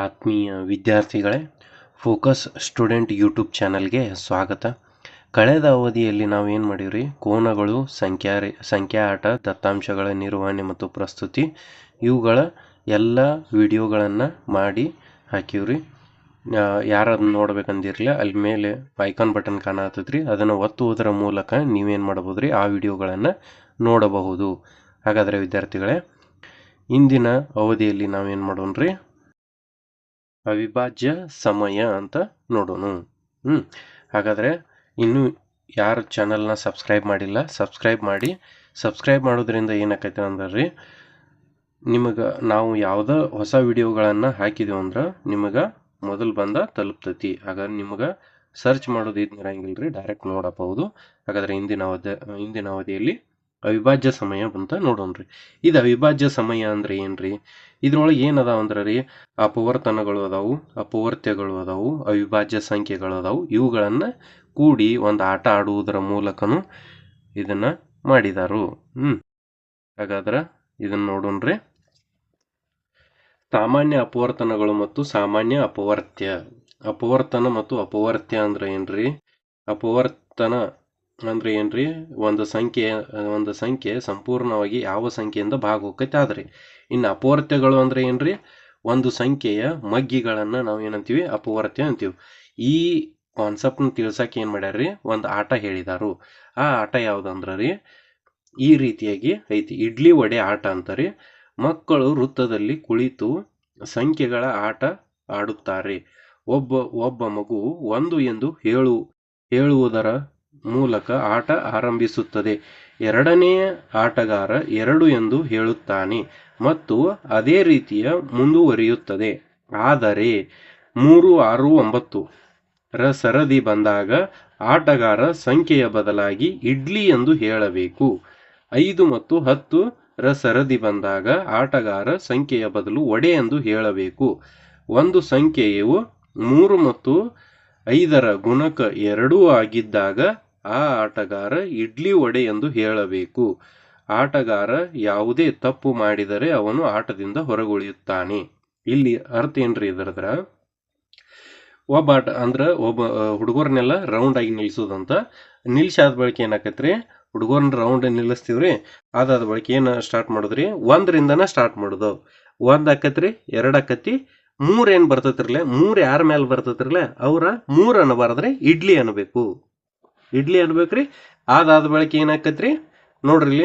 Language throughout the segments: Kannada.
ಆತ್ಮೀಯ ವಿದ್ಯಾರ್ಥಿಗಳೇ, ಫೋಕಸ್ ಸ್ಟೂಡೆಂಟ್ ಯೂಟ್ಯೂಬ್ ಚಾನಲ್ಗೆ ಸ್ವಾಗತ. ಕಳೆದ ಅವಧಿಯಲ್ಲಿ ನಾವು ಏನು ಮಾಡೀವ್ರಿ? ಕೋನಗಳು ಸಂಖ್ಯಾ ರೇ ಸಂಖ್ಯಾ ಆಟ ದತ್ತಾಂಶಗಳ ನಿರ್ವಹಣೆ ಮತ್ತು ಪ್ರಸ್ತುತಿ ಇವುಗಳ ಎಲ್ಲ ವಿಡಿಯೋಗಳನ್ನು ಮಾಡಿ ಹಾಕಿವ್ರಿ. ಯಾರು ಅದನ್ನ ನೋಡ್ಬೇಕಂದಿರಲಿ ಅಲ್ಲಿ ಮೇಲೆ ಐಕಾನ್ ಬಟನ್ ಕಾಣತ್ತದ್ರಿ ಅದನ್ನು ಒತ್ತುವುದರ ಮೂಲಕ ನೀವೇನು ಮಾಡ್ಬೋದು ರೀ ಆ ವಿಡಿಯೋಗಳನ್ನು ನೋಡಬಹುದು. ಹಾಗಾದರೆ ವಿದ್ಯಾರ್ಥಿಗಳೇ, ಇಂದಿನ ಅವಧಿಯಲ್ಲಿ ನಾವೇನು ಮಾಡೋಣ ಅವಿಭಾಜ್ಯ ಸಮಯ ಅಂತ ನೋಡೋಣ. ಹ್ಞೂ ಹಾಗಾದರೆ ಇನ್ನೂ ಯಾರು ಚಾನಲ್ನ ಸಬ್ಸ್ಕ್ರೈಬ್ ಮಾಡಿಲ್ಲ, ಸಬ್ಸ್ಕ್ರೈಬ್ ಮಾಡಿ. ಸಬ್ಸ್ಕ್ರೈಬ್ ಮಾಡೋದ್ರಿಂದ ಏನಾಕೈತೆ ಅಂದ್ರೆ ರೀ ನಿಮಗೆ ನಾವು ಯಾವುದೋ ಹೊಸ ವಿಡಿಯೋಗಳನ್ನು ಹಾಕಿದೆವು ಅಂದ್ರೆ ನಿಮಗೆ ಮೊದಲು ಬಂದ ತಲುಪ್ತೈತಿ. ಹಾಗಾದ್ರೆ ನಿಮಗೆ ಸರ್ಚ್ ಮಾಡೋದು ಇದ್ನಿರಂಗಿಲ್ಲ ರೀ ಡೈರೆಕ್ಟ್ ನೋಡಬಹುದು. ಹಾಗಾದರೆ ಇಂದಿನ ಅವಧಿ ಇಂದಿನ ಅವಧಿಯಲ್ಲಿ ಅವಿಭಾಜ್ಯ ಸಮಯ ಅಂತ ನೋಡೋಣ್ರಿ ಇದು ಅವಿಭಾಜ್ಯ ಸಮಯ ಅಂದ್ರೆ ಏನ್ರಿ ಇದ್ರೊಳಗೆ ಏನದಾವ ಅಂದ್ರೆ ರೀ, ಅಪವರ್ತನಗಳು ಅದಾವು ಅಪವರ್ತ್ಯಗಳು ಅದಾವು, ಅವಿಭಾಜ್ಯ ಸಂಖ್ಯೆಗಳು ಅದಾವು, ಇವುಗಳನ್ನು ಕೂಡಿ ಒಂದು ಆಟ ಆಡುವುದರ ಮೂಲಕನು ಇದನ್ನ ಮಾಡಿದಾರು. ಹ್ಮ್. ಹಾಗಾದ್ರೆ ಇದನ್ನ ನೋಡೋಣ್ರಿ ಸಾಮಾನ್ಯ ಅಪವರ್ತನಗಳು ಮತ್ತು ಸಾಮಾನ್ಯ ಅಪವರ್ತ್ಯ ಅಪವರ್ತನ ಮತ್ತು ಅಪವರ್ತ್ಯ ಅಂದ್ರೆ ಏನ್ರಿ? ಅಪವರ್ತನ ಅಂದ್ರೆ ಏನ್ರಿ? ಒಂದು ಸಂಖ್ಯೆ ಒಂದು ಸಂಖ್ಯೆ ಸಂಪೂರ್ಣವಾಗಿ ಯಾವ ಸಂಖ್ಯೆಯಿಂದ ಭಾಗ ಹೋಗೈತೆ ಆದ್ರಿ. ಇನ್ನು ಅಪವರ್ತ್ಯಗಳು ಅಂದ್ರೆ ಏನ್ರಿ? ಒಂದು ಸಂಖ್ಯೆಯ ಮಗ್ಗಿಗಳನ್ನ ನಾವು ಏನಂತೀವಿ? ಅಪವರ್ತ್ಯ ಅಂತೀವಿ. ಈ ಕಾನ್ಸೆಪ್ಟ್ನ ತಿಳ್ಸಕ್ಕೆ ಏನು ಮಾಡ್ಯಾರ್ರಿ? ಒಂದು ಆಟ ಹೇಳಿದಾರು. ಆ ಆಟ ಯಾವ್ದಂದ್ರ ರೀ ಈ ರೀತಿಯಾಗಿ ಐತಿ. ಇಡ್ಲಿ ವಡೆ ಆಟ ಅಂತಾರೆ. ಮಕ್ಕಳು ವೃತ್ತದಲ್ಲಿ ಕುಳಿತು ಸಂಖ್ಯೆಗಳ ಆಟ ಆಡುತ್ತಾರೆ. ಒಬ್ಬ ಒಬ್ಬ ಮಗು ಒಂದು ಎಂದು ಹೇಳು, ಹೇಳುವುದರ ಮೂಲಕ ಆಟ ಆರಂಭಿಸುತ್ತದೆ. ಎರಡನೆಯ ಆಟಗಾರ ಎರಡು ಎಂದು ಹೇಳುತ್ತಾನೆ ಮತ್ತು ಅದೇ ರೀತಿಯ ಮುಂದುವರಿಯುತ್ತದೆ. ಆದರೆ ಮೂರು ಆರು ಒಂಬತ್ತು ರ ಸರದಿ ಬಂದಾಗ ಆಟಗಾರ ಸಂಖ್ಯೆಯ ಬದಲಾಗಿ ಇಡ್ಲಿ ಎಂದು ಹೇಳಬೇಕು. ಐದು ಮತ್ತು ಹತ್ತು ರ ಸರದಿ ಬಂದಾಗ ಆಟಗಾರ ಸಂಖ್ಯೆಯ ಬದಲು ಒಡೆ ಎಂದು ಹೇಳಬೇಕು. ಒಂದು ಸಂಖ್ಯೆಯು ಮೂರು ಮತ್ತು ಐದರ ಗುಣಕ ಎರಡೂ ಆಗಿದ್ದಾಗ ಆ ಆಟಗಾರ ಇಡ್ಲಿ ವಡೆ ಎಂದು ಹೇಳಬೇಕು. ಆಟಗಾರ ಯಾವುದೇ ತಪ್ಪು ಮಾಡಿದರೆ ಅವನು ಆಟದಿಂದ ಹೊರಗುಳಿಯುತ್ತಾನೆ. ಇಲ್ಲಿ ಅರ್ಥ ಏನ್ರಿ ಇದರದ್ರ? ಒಬ್ಬ ಆಟ ಅಂದ್ರೆ ಒಬ್ಬ ಹುಡುಗರ್ನೆಲ್ಲ ರೌಂಡ್ ಆಗಿ ನಿಲ್ಸೋದಂತ. ನಿಲ್ಸಾದ ಬಳಿಕ ಏನಾಕತ್ರಿ? ಹುಡುಗರ್ನ ರೌಂಡ್ ನಿಲ್ಲಿಸ್ತೀವ್ರಿ. ಅದಾದ ಬಳಿಕ ಏನು ಸ್ಟಾರ್ಟ್ ಮಾಡಿದ್ರಿ? ಒಂದರಿಂದನ ಸ್ಟಾರ್ಟ್ ಮಾಡೋದು. ಒಂದ್ ಆಕತ್ರಿ? ಎರಡ್ ಆಕತಿ ಮೂರ್ ಏನ್ ಬರ್ತೈತಿರ್ಲೆ? ಮೂರ್ ಯಾರ ಮೇಲೆ ಬರ್ತೈತಿರ್ಲೆ? ಅವ್ರ ಮೂರ್ ಅನ್ನಬಾರದ್ರಿ ಇಡ್ಲಿ ಅನ್ಬೇಕು. ಇಡ್ಲಿ ಅನ್ಬೇಕ್ರಿ. ಅದಾದ ಬಳಿಕ ಏನಾಕತ್ರಿ? ನೋಡ್ರಿ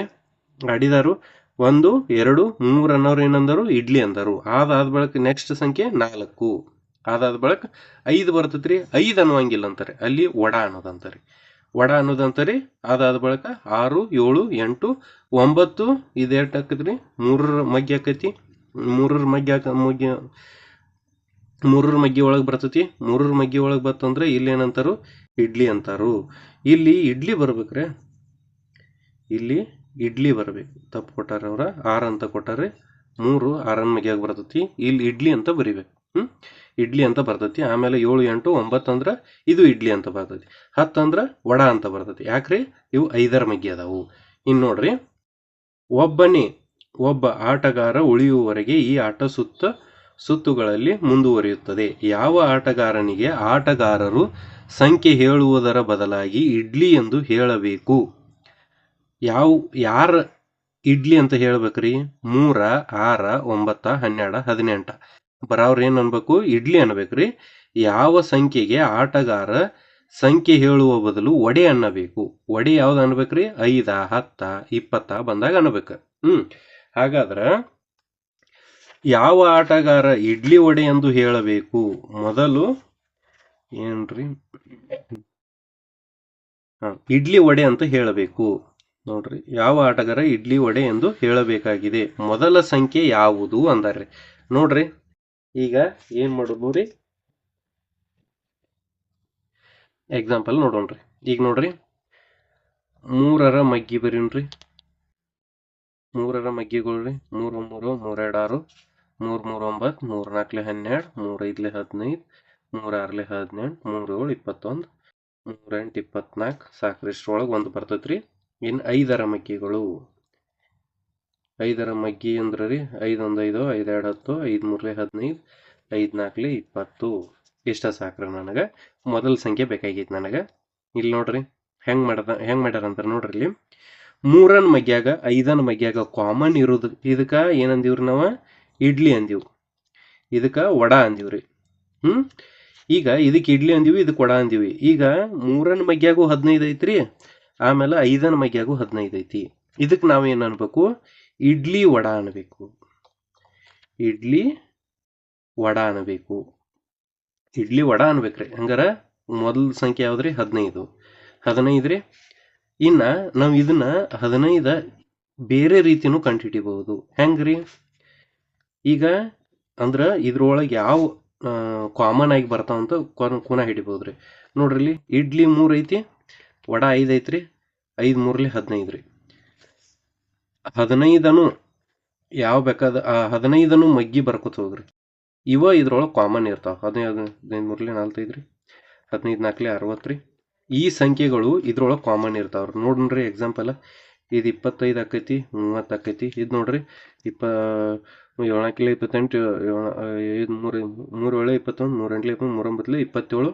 ಅಡಿದಾರು. ಒಂದು, ಎರಡು, ಮೂರು ಅನ್ನೋರು ಏನಂದರು? ಇಡ್ಲಿ ಅಂದರು. ಅದಾದ ಬಳಿಕ ನೆಕ್ಸ್ಟ್ ಸಂಖ್ಯೆ ನಾಲ್ಕು. ಅದಾದ ಬಳಿಕ ಐದು ಬರ್ತೈತ್ರಿ. ಐದು ಅನ್ನುವಂಗಿಲ್ಲ ಅಂತಾರೆ. ಅಲ್ಲಿ ವಡ ಅನ್ನೋದಂತಾರೆ. ವಡ ಅನ್ನೋದಂತಾರೆ. ಅದಾದ ಬಳಿಕ ಆರು, ಏಳು, ಎಂಟು, ಒಂಬತ್ತು ಇದು ಎಷ್ಟು ಆಕತ್ರಿ ಮೂರರ ಮಗ್ಗಿ ಆಕೈತಿ ಮೂರರ ಮಗ್ಗಿ ಹಾಕ ಮಗ್ಗಿ ಮೂರರ ಮಗ್ಗಿ ಒಳಗೆ ಬರ್ತೈತಿ. ಮೂರರ ಮಗ್ಗಿ ಒಳಗೆ ಬತ್ತಂದ್ರೆ ಇಲ್ಲಿ ಏನಂತಾರು ಇಡ್ಲಿ ಅಂತಾರು. ಇಲ್ಲಿ ಇಡ್ಲಿ ಬರ್ಬೇಕ್ರೆ. ಇಲ್ಲಿ ಇಡ್ಲಿ ಬರ್ಬೇಕು. ತಪ್ಪು ಕೊಟ್ಟಾರ ಅವ್ರ. ಆರ್ ಅಂತ ಕೊಟ್ಟಾರೆ. ಮೂರು ಆರನ್ ಮಗ್ಯಾಗ ಬರ್ತೈತಿ. ಇಲ್ಲಿ ಇಡ್ಲಿ ಅಂತ ಬರಿಬೇಕು. ಹ್ಮ್? ಇಡ್ಲಿ ಅಂತ ಬರ್ತೈತಿ. ಆಮೇಲೆ ಏಳು, ಎಂಟು, ಒಂಬತ್ತು ಅಂದ್ರೆ ಇದು ಇಡ್ಲಿ ಅಂತ ಬರ್ತೈತಿ. ಹತ್ತು ಅಂದ್ರೆ ವಡ ಅಂತ ಬರ್ತೈತಿ. ಯಾಕ್ರಿ? ಇವು ಐದರ ಮಗ್ಗಿ ಅದಾವು. ಇನ್ನು ನೋಡ್ರಿ. ಒಬ್ಬನೇ, ಒಬ್ಬ ಆಟಗಾರ ಉಳಿಯುವವರೆಗೆ ಈ ಆಟ ಸುತ್ತ ಸುತ್ತುಗಳಲ್ಲಿ ಮುಂದುವರಿಯುತ್ತದೆ. ಯಾವ ಆಟಗಾರನಿಗೆ ಆಟಗಾರರು ಸಂಖ್ಯೆ ಹೇಳುವುದರ ಬದಲಾಗಿ ಇಡ್ಲಿ ಎಂದು ಹೇಳಬೇಕು? ಯಾವ, ಯಾರ ಇಡ್ಲಿ ಅಂತ ಹೇಳ್ಬೇಕ್ರಿ? ಮೂರ, ಆರ, ಒಂಬತ್ತ, ಹನ್ನೆರಡ, ಹದಿನೆಂಟ. ಬರೋವ್ರ ಏನ್ ಅನ್ಬೇಕು? ಇಡ್ಲಿ ಅನ್ಬೇಕ್ರಿ. ಯಾವ ಸಂಖ್ಯೆಗೆ ಆಟಗಾರ ಸಂಖ್ಯೆ ಹೇಳುವ ಬದಲು ಒಡೆ ಅನ್ನಬೇಕು? ಒಡೆ ಯಾವ್ದು ಅನ್ಬೇಕ್ರಿ? ಐದ, ಹತ್ತ, ಇಪ್ಪತ್ತ ಬಂದಾಗ ಅನ್ಬೇಕು. ಹ್ಮ್, ಹಾಗಾದ್ರ ಯಾವ ಆಟಗಾರ ಇಡ್ಲಿ ವಡೆ ಎಂದು ಹೇಳಬೇಕು? ಮೊದಲು ಏನ್ರಿ? ಇಡ್ಲಿ ವಡೆ ಅಂತ ಹೇಳಬೇಕು. ನೋಡ್ರಿ, ಯಾವ ಆಟಗಾರ ಇಡ್ಲಿ ವಡೆ ಎಂದು ಹೇಳಬೇಕಾಗಿದೆ? ಮೊದಲ ಸಂಖ್ಯೆ ಯಾವುದು ಅಂದಾರ್ರಿ ನೋಡ್ರಿ, ಈಗ ಏನ್ ಮಾಡೋದು ರೀ? ಎಕ್ಸಾಂಪಲ್ ನೋಡೋಣ್ರಿ. ಈಗ ನೋಡ್ರಿ, ಮೂರರ ಮಗ್ಗಿ ಬರೀನ್ರಿ. ಮೂರರ ಮಗ್ಗಿಗಳ್ರಿ. ಮೂರು ಮೂರು, ಮೂರೆರಡಾರು. ಮೂರ್ ಮೂರ್ ಒಂಬತ್ತು, ಮೂರ್ ನಾಲ್ಕಲೆ ಹನ್ನೆರಡು, ಮೂರ್ ಹದಿನೈದು, ಮೂರ್ ಆರ್ಲೆ ಹದಿನೆಂಟು, ಮೂರ್ ಏಳು ಇಪ್ಪತ್ತೊಂದು, ಮೂರ್ ಎಂಟು ಇಪ್ಪತ್ನಾಲ್ಕು ಸಾಕ್ರಿ ಒಂದು ಬರ್ತೈತ್ರಿ. ಇನ್ನು ಐದರ ಮಗ್ಗಿಗಳು. ಐದರ ಮಗ್ಗಿ ಅಂದ್ರೆ ರೀ ಐದೊಂದು ಐದು ಐದೆರಡು ಹತ್ತು, ಐದು ಮೂರಲೆ ಹದಿನೈದು, ಐದು ನಾಲ್ಕಲೆ ಇಪ್ಪತ್ತು. ಇಷ್ಟ ಸಾಕ್ರಿ ನನಗೆ. ಮೊದಲ ಸಂಖ್ಯೆ ಬೇಕಾಗೈತಿ ನನಗೆ. ಇಲ್ಲಿ ನೋಡ್ರಿ, ಹೆಂಗ್ ಮಾಡದ, ಹೆಂಗ್ ಮಾಡ್ಯಾರ ಅಂತ ನೋಡ್ರಿ ಇಲ್ಲಿ. ಮೂರನ್ ಮಗ್ಯಾಗ ಐದನ್ ಮಗ್ಯಾಗ ಕಾಮನ್ ಇರೋದು. ಇದಕ್ಕೆ ಏನಂದಿವ್ರಿ ನಾವ? ಇಡ್ಲಿ ಅಂದೀವಿ ಇದಕ್ಕೆ ವಡ ರೀ. ಹ್ಮ್? ಈಗ ಇದಕ್ಕೆ ಇಡ್ಲಿ ಅಂದೀವಿ ಇದಕ್ಕೆ ವಡ ಅಂದೀವಿ ಈಗ ಮೂರನ ಮಗ್ಯಾಗೂ ಹದಿನೈದು ಐತ್ರಿ, ಆಮೇಲೆ ಐದನ ಮಗ್ಯಾಗೂ ಹದಿನೈದು ಐತಿ. ಇದಕ್ಕೆ ನಾವೇನು ಅನ್ಬೇಕು? ಇಡ್ಲಿ ವಡ ಅನ್ಬೇಕು. ಇಡ್ಲಿ ವಡ ಅನ್ಬೇಕು. ಇಡ್ಲಿ ವಡ ಅನ್ಬೇಕ್ರಿ. ಹಂಗಾರ ಮೊದಲ ಸಂಖ್ಯೆ ಯಾವ್ದ್ರಿ? ಹದಿನೈದು. ಹದಿನೈದು ರೀ ಇನ್ನ ನಾವು ಇದನ್ನ ಹದಿನೈದ ಬೇರೆ ರೀತಿನೂ ಕಂಡುಹಿಡಿಬಹುದು ಹೆಂಗ್ರಿ? ಈಗ ಅಂದ್ರ ಇದ್ರೊಳಗೆ ಯಾವ ಕಾಮನ್ ಆಗಿ ಬರ್ತಾವಂತ ಕುನ ಹಿಡಿಬೋದ್ರಿ. ನೋಡ್ರಿ ಇಲ್ಲಿ ಇಡ್ಲಿ ಮೂರ್ ಐತಿ, ವಡ ಐದ್ ಐತ್ರಿ, ಐದ್ ಮೂರ್ಲಿ ಹದಿನೈದು ರೀ. ಹದಿನೈದನು ಯಾವ ಬೇಕಾದ ಹದಿನೈದನು ಮಗ್ಗಿ ಬರ್ಕೊತ ಹೋಗ್ರಿ. ಇವ ಇದ್ರೊಳಗೆ ಕಾಮನ್ ಇರ್ತಾವ, ಹದಿನೈದು ಹದಿನೈದು ಮೂರ್ಲಿ ನಾಲ್ಕೈದು ರೀ, ಹದಿನೈದು ನಾಲ್ಕಲಿ ಅರವತ್ತು ರೀ. ಈ ಸಂಖ್ಯೆಗಳು ಇದ್ರೊಳಗೆ ಕಾಮನ್ ಇರ್ತಾವ್ರಿ. ನೋಡ್ರಿ ಎಕ್ಸಾಂಪಲ್ ಇದು ಇಪ್ಪತ್ತೈದು ಆಕೈತಿ, ಮೂವತ್ತು ಆಕೈತಿ. ಇದು ನೋಡ್ರಿ, ಇಪ್ಪ ಏಳಕ್ಲೆ ಇಪ್ಪತ್ತೆಂಟು ಐದು, ಮೂರು ಮೂರು ಏಳು ಇಪ್ಪತ್ತೊಂದು, ಮೂರು ಎಂಟು ಇಪ್ಪತ್ತು ಮೂರೊಂಬತ್ತಲೆ ಇಪ್ಪತ್ತೇಳು,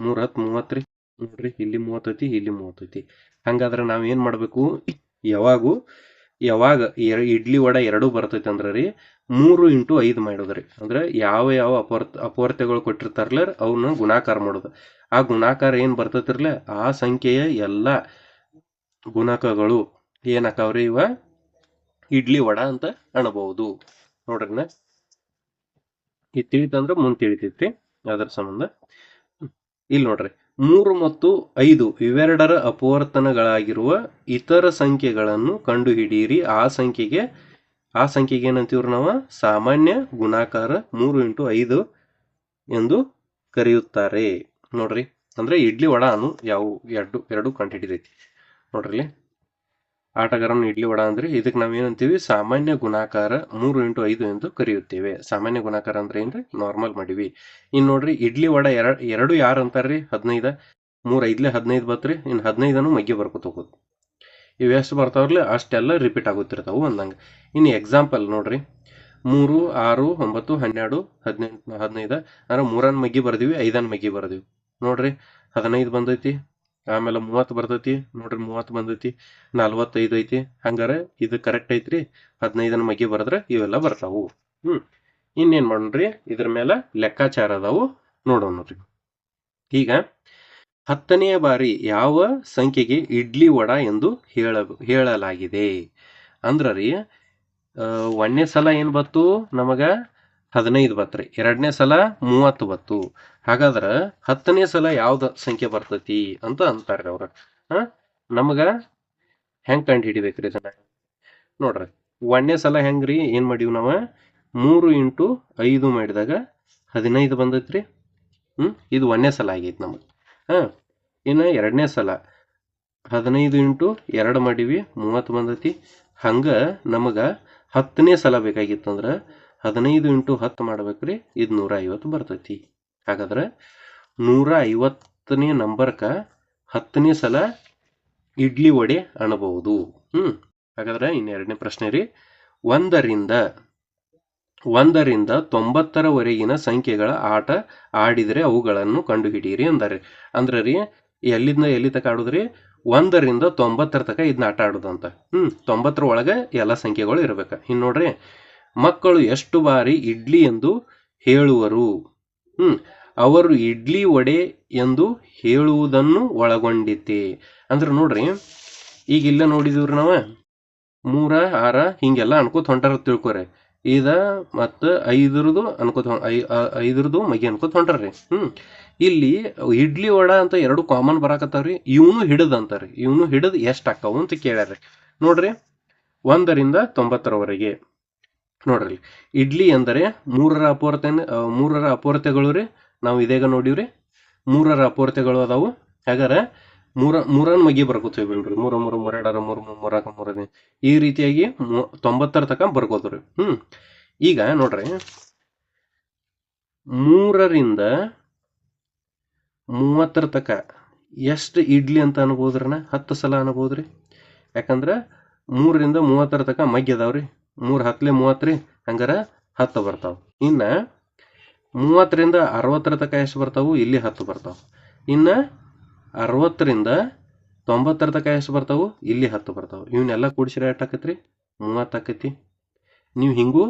ಮೂರು ಹತ್ತು, ಮೂವತ್ತು ರೀ. ನೋಡ್ರಿ, ಇಲ್ಲಿ ಮೂವತ್ತೈತಿ ಇಲ್ಲಿ ಮೂವತ್ತೈತಿ ಹಂಗಾದ್ರೆ ನಾವು ಏನು ಮಾಡಬೇಕು, ಯಾವಾಗೂ, ಯಾವಾಗ ಇಡ್ಲಿ ವಡ ಎರಡೂ ಬರ್ತೈತೆ ಅಂದ್ರೆ ರೀ, ಮೂರು ಇಂಟು ಐದು ಮಾಡೋದ್ರಿ. ಅಂದ್ರೆ ಯಾವ ಯಾವ ಅಪವರ್ತ ಅಪವರ್ತ್ಯಗಳು ಕೊಟ್ಟಿರ್ತಾರಲ್ಲ ಅವನ್ನ ಗುಣಾಕಾರ ಮಾಡೋದು. ಆ ಗುಣಾಕಾರ ಏನು ಬರ್ತೈತಿರ್ಲ, ಆ ಸಂಖ್ಯೆಯ ಎಲ್ಲ ಗುಣಕಗಳು. ಏನಾಕಾವ್ರಿ ಇವ? ಇಡ್ಲಿ ವಡ ಅಂತ ಅಣಬಹುದು ನೋಡ್ರಿನ ಇದು ತಿಳಿತಂದ್ರೆ ಮುಂದೆ ತಿಳಿತೈತಿ, ಅದರ ಸಂಬಂಧ. ಇಲ್ಲಿ ನೋಡ್ರಿ. ಮೂರು ಮತ್ತು ಐದು ಇವೆರಡರ ಅಪವರ್ತನಗಳಾಗಿರುವ ಇತರ ಸಂಖ್ಯೆಗಳನ್ನು ಕಂಡುಹಿಡಿಯಿರಿ. ಆ ಸಂಖ್ಯೆಗೆ ಆ ಸಂಖ್ಯೆಗೆ ಏನಂತೀವ್ರಿ ನಾವು? ಸಾಮಾನ್ಯ ಗುಣಾಕಾರ ಮೂರು ಇಂಟು ಐದು ಎಂದು ಕರೆಯುತ್ತಾರೆ. ನೋಡ್ರಿ. ಅಂದ್ರೆ ಇಡ್ಲಿ ವಡ ಅನ್ನು ಯಾವ, ಎರಡು ಎರಡು ಕಂಡುಹಿಡಿದೈತಿ ನೋಡ್ರಿ ಇಲ್ಲಿ ಆಟಗಾರನ ಇಡ್ಲಿ ವಡ ಅಂದ್ರೆ ಇದಕ್ಕೆ ನಾವು ಏನಂತೀವಿ ಸಾಮಾನ್ಯ ಗುಣಾಕಾರ ಮೂರು ಇಂಟು ಐದು ಎಂದು ಕರೆಯುತ್ತೇವೆ. ಸಾಮಾನ್ಯ ಗುಣಾಕಾರ ಅಂದ್ರೆ ಏನ್ರಿ? ನಾರ್ಮಲ್ ಮಾಡಿವಿ. ಇನ್ ನೋಡ್ರಿ, ಇಡ್ಲಿ ವಡ ಎರಡ್ ಎರಡು ಯಾರು ಅಂತಾರ್ರಿ? ಹದಿನೈದ. ಮೂರು ಐದ್ಲೆ ಹದಿನೈದು ಬತ್ರಿ. ಇನ್ ಹದಿನೈದನು ಮಗ್ಗಿ ಬರ್ಕೋತ ಹೋಗೋದು. ಇವ್ ಎಷ್ಟು ಬರ್ತಾವ್ರಲ್ಲ, ಅಷ್ಟೆಲ್ಲ ರಿಪೀಟ್ ಆಗುತ್ತಿರ್ತಾವು ಅಂದಂಗೆ. ಇನ್ನು ಎಕ್ಸಾಂಪಲ್ ನೋಡ್ರಿ. ಮೂರು, ಆರು, ಒಂಬತ್ತು, ಹನ್ನೆರಡು, ಹದಿನೆಂಟು, ಹದಿನೈದು. ಅಂದ್ರೆ ಮೂರನ್ ಮಗ್ಗಿ ಬರ್ದೀವಿ, ಐದನ್ ಮಗ್ಗಿ ಬರ್ದೀವಿ. ನೋಡ್ರಿ, ಹದಿನೈದು ಬಂದೈತಿ. ಆಮೇಲೆ ಮೂವತ್ತು ಬರ್ತೈತಿ. ನೋಡ್ರಿ ಮೂವತ್ತು ಬಂದೈತಿ. ನಲ್ವತ್ತೈದು ಐತಿ. ಹಂಗಾರ ಇದು ಕರೆಕ್ಟ್ ಐತ್ರಿ. ಹದಿನೈದನ ಮಗ್ಗಿ ಬರದ್ರ ಇವೆಲ್ಲ ಬರ್ತಾವು. ಹ್ಮ್. ಇನ್ನೇನ್ ಮಾಡೋಣ್ರಿ? ಇದ್ರ ಮೇಲೆ ಲೆಕ್ಕಾಚಾರ ಅದಾವು. ನೋಡೋಣ್ರಿ ಈಗ ಹತ್ತನೆಯ ಬಾರಿ ಯಾವ ಸಂಖ್ಯೆಗೆ ಇಡ್ಲಿ ವಡ ಎಂದು ಹೇಳ, ಹೇಳಲಾಗಿದೆ? ಅಂದ್ರ ರೀ ಒಂದನೇ ಸಲ ಏನ್ ಬತ್ತು ನಮಗ? ಹದಿನೈದು ಬತ್ರಿ. ಎರಡನೇ ಸಲ ಮೂವತ್ತು ಬತ್ತು. ಹಾಗಾದ್ರ ಹತ್ತನೇ ಸಲ ಯಾವ್ದ ಸಂಖ್ಯೆ ಬರ್ತೈತಿ ಅಂತ ಅಂತಾರ್ರಿ ಅವ್ರ. ಹಾ? ನಮಗ ಹೆಂಗ್ ಕಂಡು ಹಿಡಿಬೇಕ್ರಿ ಇದನ್ನ ನೋಡ್ರಿ, ಒಂದನೇ ಸಲ ಹೆಂಗ್ರಿ? ಏನ್ ಮಾಡೀವಿ ನಾವ? ಮೂರು ಇಂಟು ಐದು ಮಾಡಿದಾಗ ಹದಿನೈದು ಬಂದೈತ್ರಿ. ಹ್ಮ್? ಇದು ಒಂದನೇ ಸಲ ಆಗೈತಿ ನಮಗೆ. ಹಾ? ಇನ್ನು ಎರಡನೇ ಸಲ ಹದಿನೈದು ಇಂಟು ಎರಡು ಮಾಡೀವಿ, ಮೂವತ್ತು ಬಂದೈತಿ. ಹಂಗ ನಮಗ ಹತ್ತನೇ ಸಲ ಬೇಕಾಗಿತ್ತಂದ್ರ ಹದಿನೈದು ಇಂಟು ಹತ್ತು ಮಾಡ್ಬೇಕ್ರಿ, ಇದು ನೂರ ಐವತ್ತು ಬರ್ತೈತಿ. ಹಾಗಾದ್ರೆ ನೂರ ಐವತ್ತನೇ ನಂಬರ್ಕ ಹತ್ತನೇ ಸಲ ಇಡ್ಲಿ ವಡೆ ಅಣಬಹುದು ಹ್ಞೂ ಹಾಗಾದ್ರೆ ಇನ್ನೆರಡನೇ ಪ್ರಶ್ನೆ ರೀ. ಒಂದರಿಂದ ಒಂದರಿಂದ ತೊಂಬತ್ತರವರೆಗಿನ ಸಂಖ್ಯೆಗಳ ಆಟ ಆಡಿದರೆ ಅವುಗಳನ್ನು ಕಂಡುಹಿಡಿಯಿರಿ ಅಂದಾರೆ. ಅಂದ್ರೆ ರೀ, ಎಲ್ಲಿಂದ ಎಲ್ಲಿ ತಕ ಆಡುದ್ರಿ? ಒಂದರಿಂದ ತೊಂಬತ್ತರ ತಕ ಇದನ್ನ ಆಟ ಆಡೋದಂತ. ಹ್ಞೂ ತೊಂಬತ್ತರ ಒಳಗೆ ಎಲ್ಲ ಸಂಖ್ಯೆಗಳು ಇರ್ಬೇಕ. ಇನ್ನು ನೋಡ್ರಿ ಮಕ್ಕಳು ಎಷ್ಟು ಬಾರಿ ಇಡ್ಲಿ ಎಂದು ಹೇಳುವರು? ಹ್ಮ್, ಅವರು ಇಡ್ಲಿ ವಡೆ ಎಂದು ಹೇಳುವುದನ್ನು ಒಳಗೊಂಡಿತೆ ಅಂದ್ರೆ ನೋಡ್ರಿ, ಈಗ ಇಲ್ಲ ನೋಡಿದಿವ್ರಿ ನಾವ? ಮೂರ, ಆರ, ಹಿಂಗೆಲ್ಲ ಅನ್ಕೋತ ಹೊಂಟಾರ ತಿಳ್ಕೊರಿ. ಇದ ಮತ್ತು ಐದರದು ಅನ್ಕೋತ ಐದರದು ಮಗಿ ಅನ್ಕೋತ ಹೊಂಟಾರ್ರಿ. ಹ್ಞೂ ಇಲ್ಲಿ ಇಡ್ಲಿ ವಡ ಅಂತ ಎರಡು ಕಾಮನ್ ಬರಾಕತ್ತಾವ್ರಿ. ಇವನು ಹಿಡದ್ ಅಂತಾರ್ರಿ. ಇವನು ಹಿಡದ್ ಎಷ್ಟು ಅಕ್ಕವು ಅಂತ ಕೇಳ್ಯಾರ್ರಿ. ನೋಡ್ರಿ, ಒಂದರಿಂದ ತೊಂಬತ್ತರವರೆಗೆ. ನೋಡ್ರಿ ಇಡ್ಲಿ ಅಂದರೆ ಮೂರರ ಅಪೂರ್ತೆ ಮೂರರ ಅಪೂರ್ತೆಗಳು ರೀ. ನಾವು ಇದೇಗ ನೋಡಿವ್ರಿ. ಮೂರರ ಅಪೂರ್ತೆಗಳು ಅದಾವು. ಹಾಗಾರ ಮೂರ, ಮೂರನ್ ಮಗಿ ಬರ್ಕೋತೀವಿ ಬಿಡ್ರಿ. ಮೂರ, ಮೂರು ಮೂರೆರಡರ ಮೂರು, ಮೂರ್ ಮೂರಾಕ ಮೂರನೇ ಈ ರೀತಿಯಾಗಿ ತೊಂಬತ್ತರ ತಕ ಬರ್ಕೋತೀವಿ ಹ್ಮ್. ಈಗ ನೋಡ್ರಿ. ಮೂರರಿಂದ ಮೂವತ್ತರ ತಕ ಎಷ್ಟು ಇಡ್ಲಿ ಅಂತ ಅನ್ಬೋದ್ರನ? ಹತ್ತು ಸಲ ಅನ್ಬೋದ್ರಿ. ಯಾಕಂದ್ರ ಮೂರರಿಂದ ಮೂವತ್ತರ ತಕ ಮಗ್ಗಿ ಅದಾವ್ರಿ. ಮೂರ್ ಮೂವತ್ತು ರೀ ಹಂಗಾರ ಹತ್ತು ಬರ್ತಾವ. ಇನ್ನ ಮೂವತ್ತರಿಂದ ಅರವತ್ತರ ತನಕ ಎಷ್ಟು ಬರ್ತಾವು? ಇಲ್ಲಿ ಹತ್ತು ಬರ್ತಾವ. ಇನ್ನು ಅರವತ್ತರಿಂದ ತೊಂಬತ್ತರ ತನಕ ಎಷ್ಟು ಬರ್ತಾವು? ಇಲ್ಲಿ ಹತ್ತು ಬರ್ತಾವೆ. ಇವನ್ನೆಲ್ಲ ಕೂಡಿಸಿರ ಎಷ್ಟು ಆಕೈತ್ರಿ? ಮೂವತ್ತು ಆಕೈತಿ. ನೀವು ಹಿಂಗೂ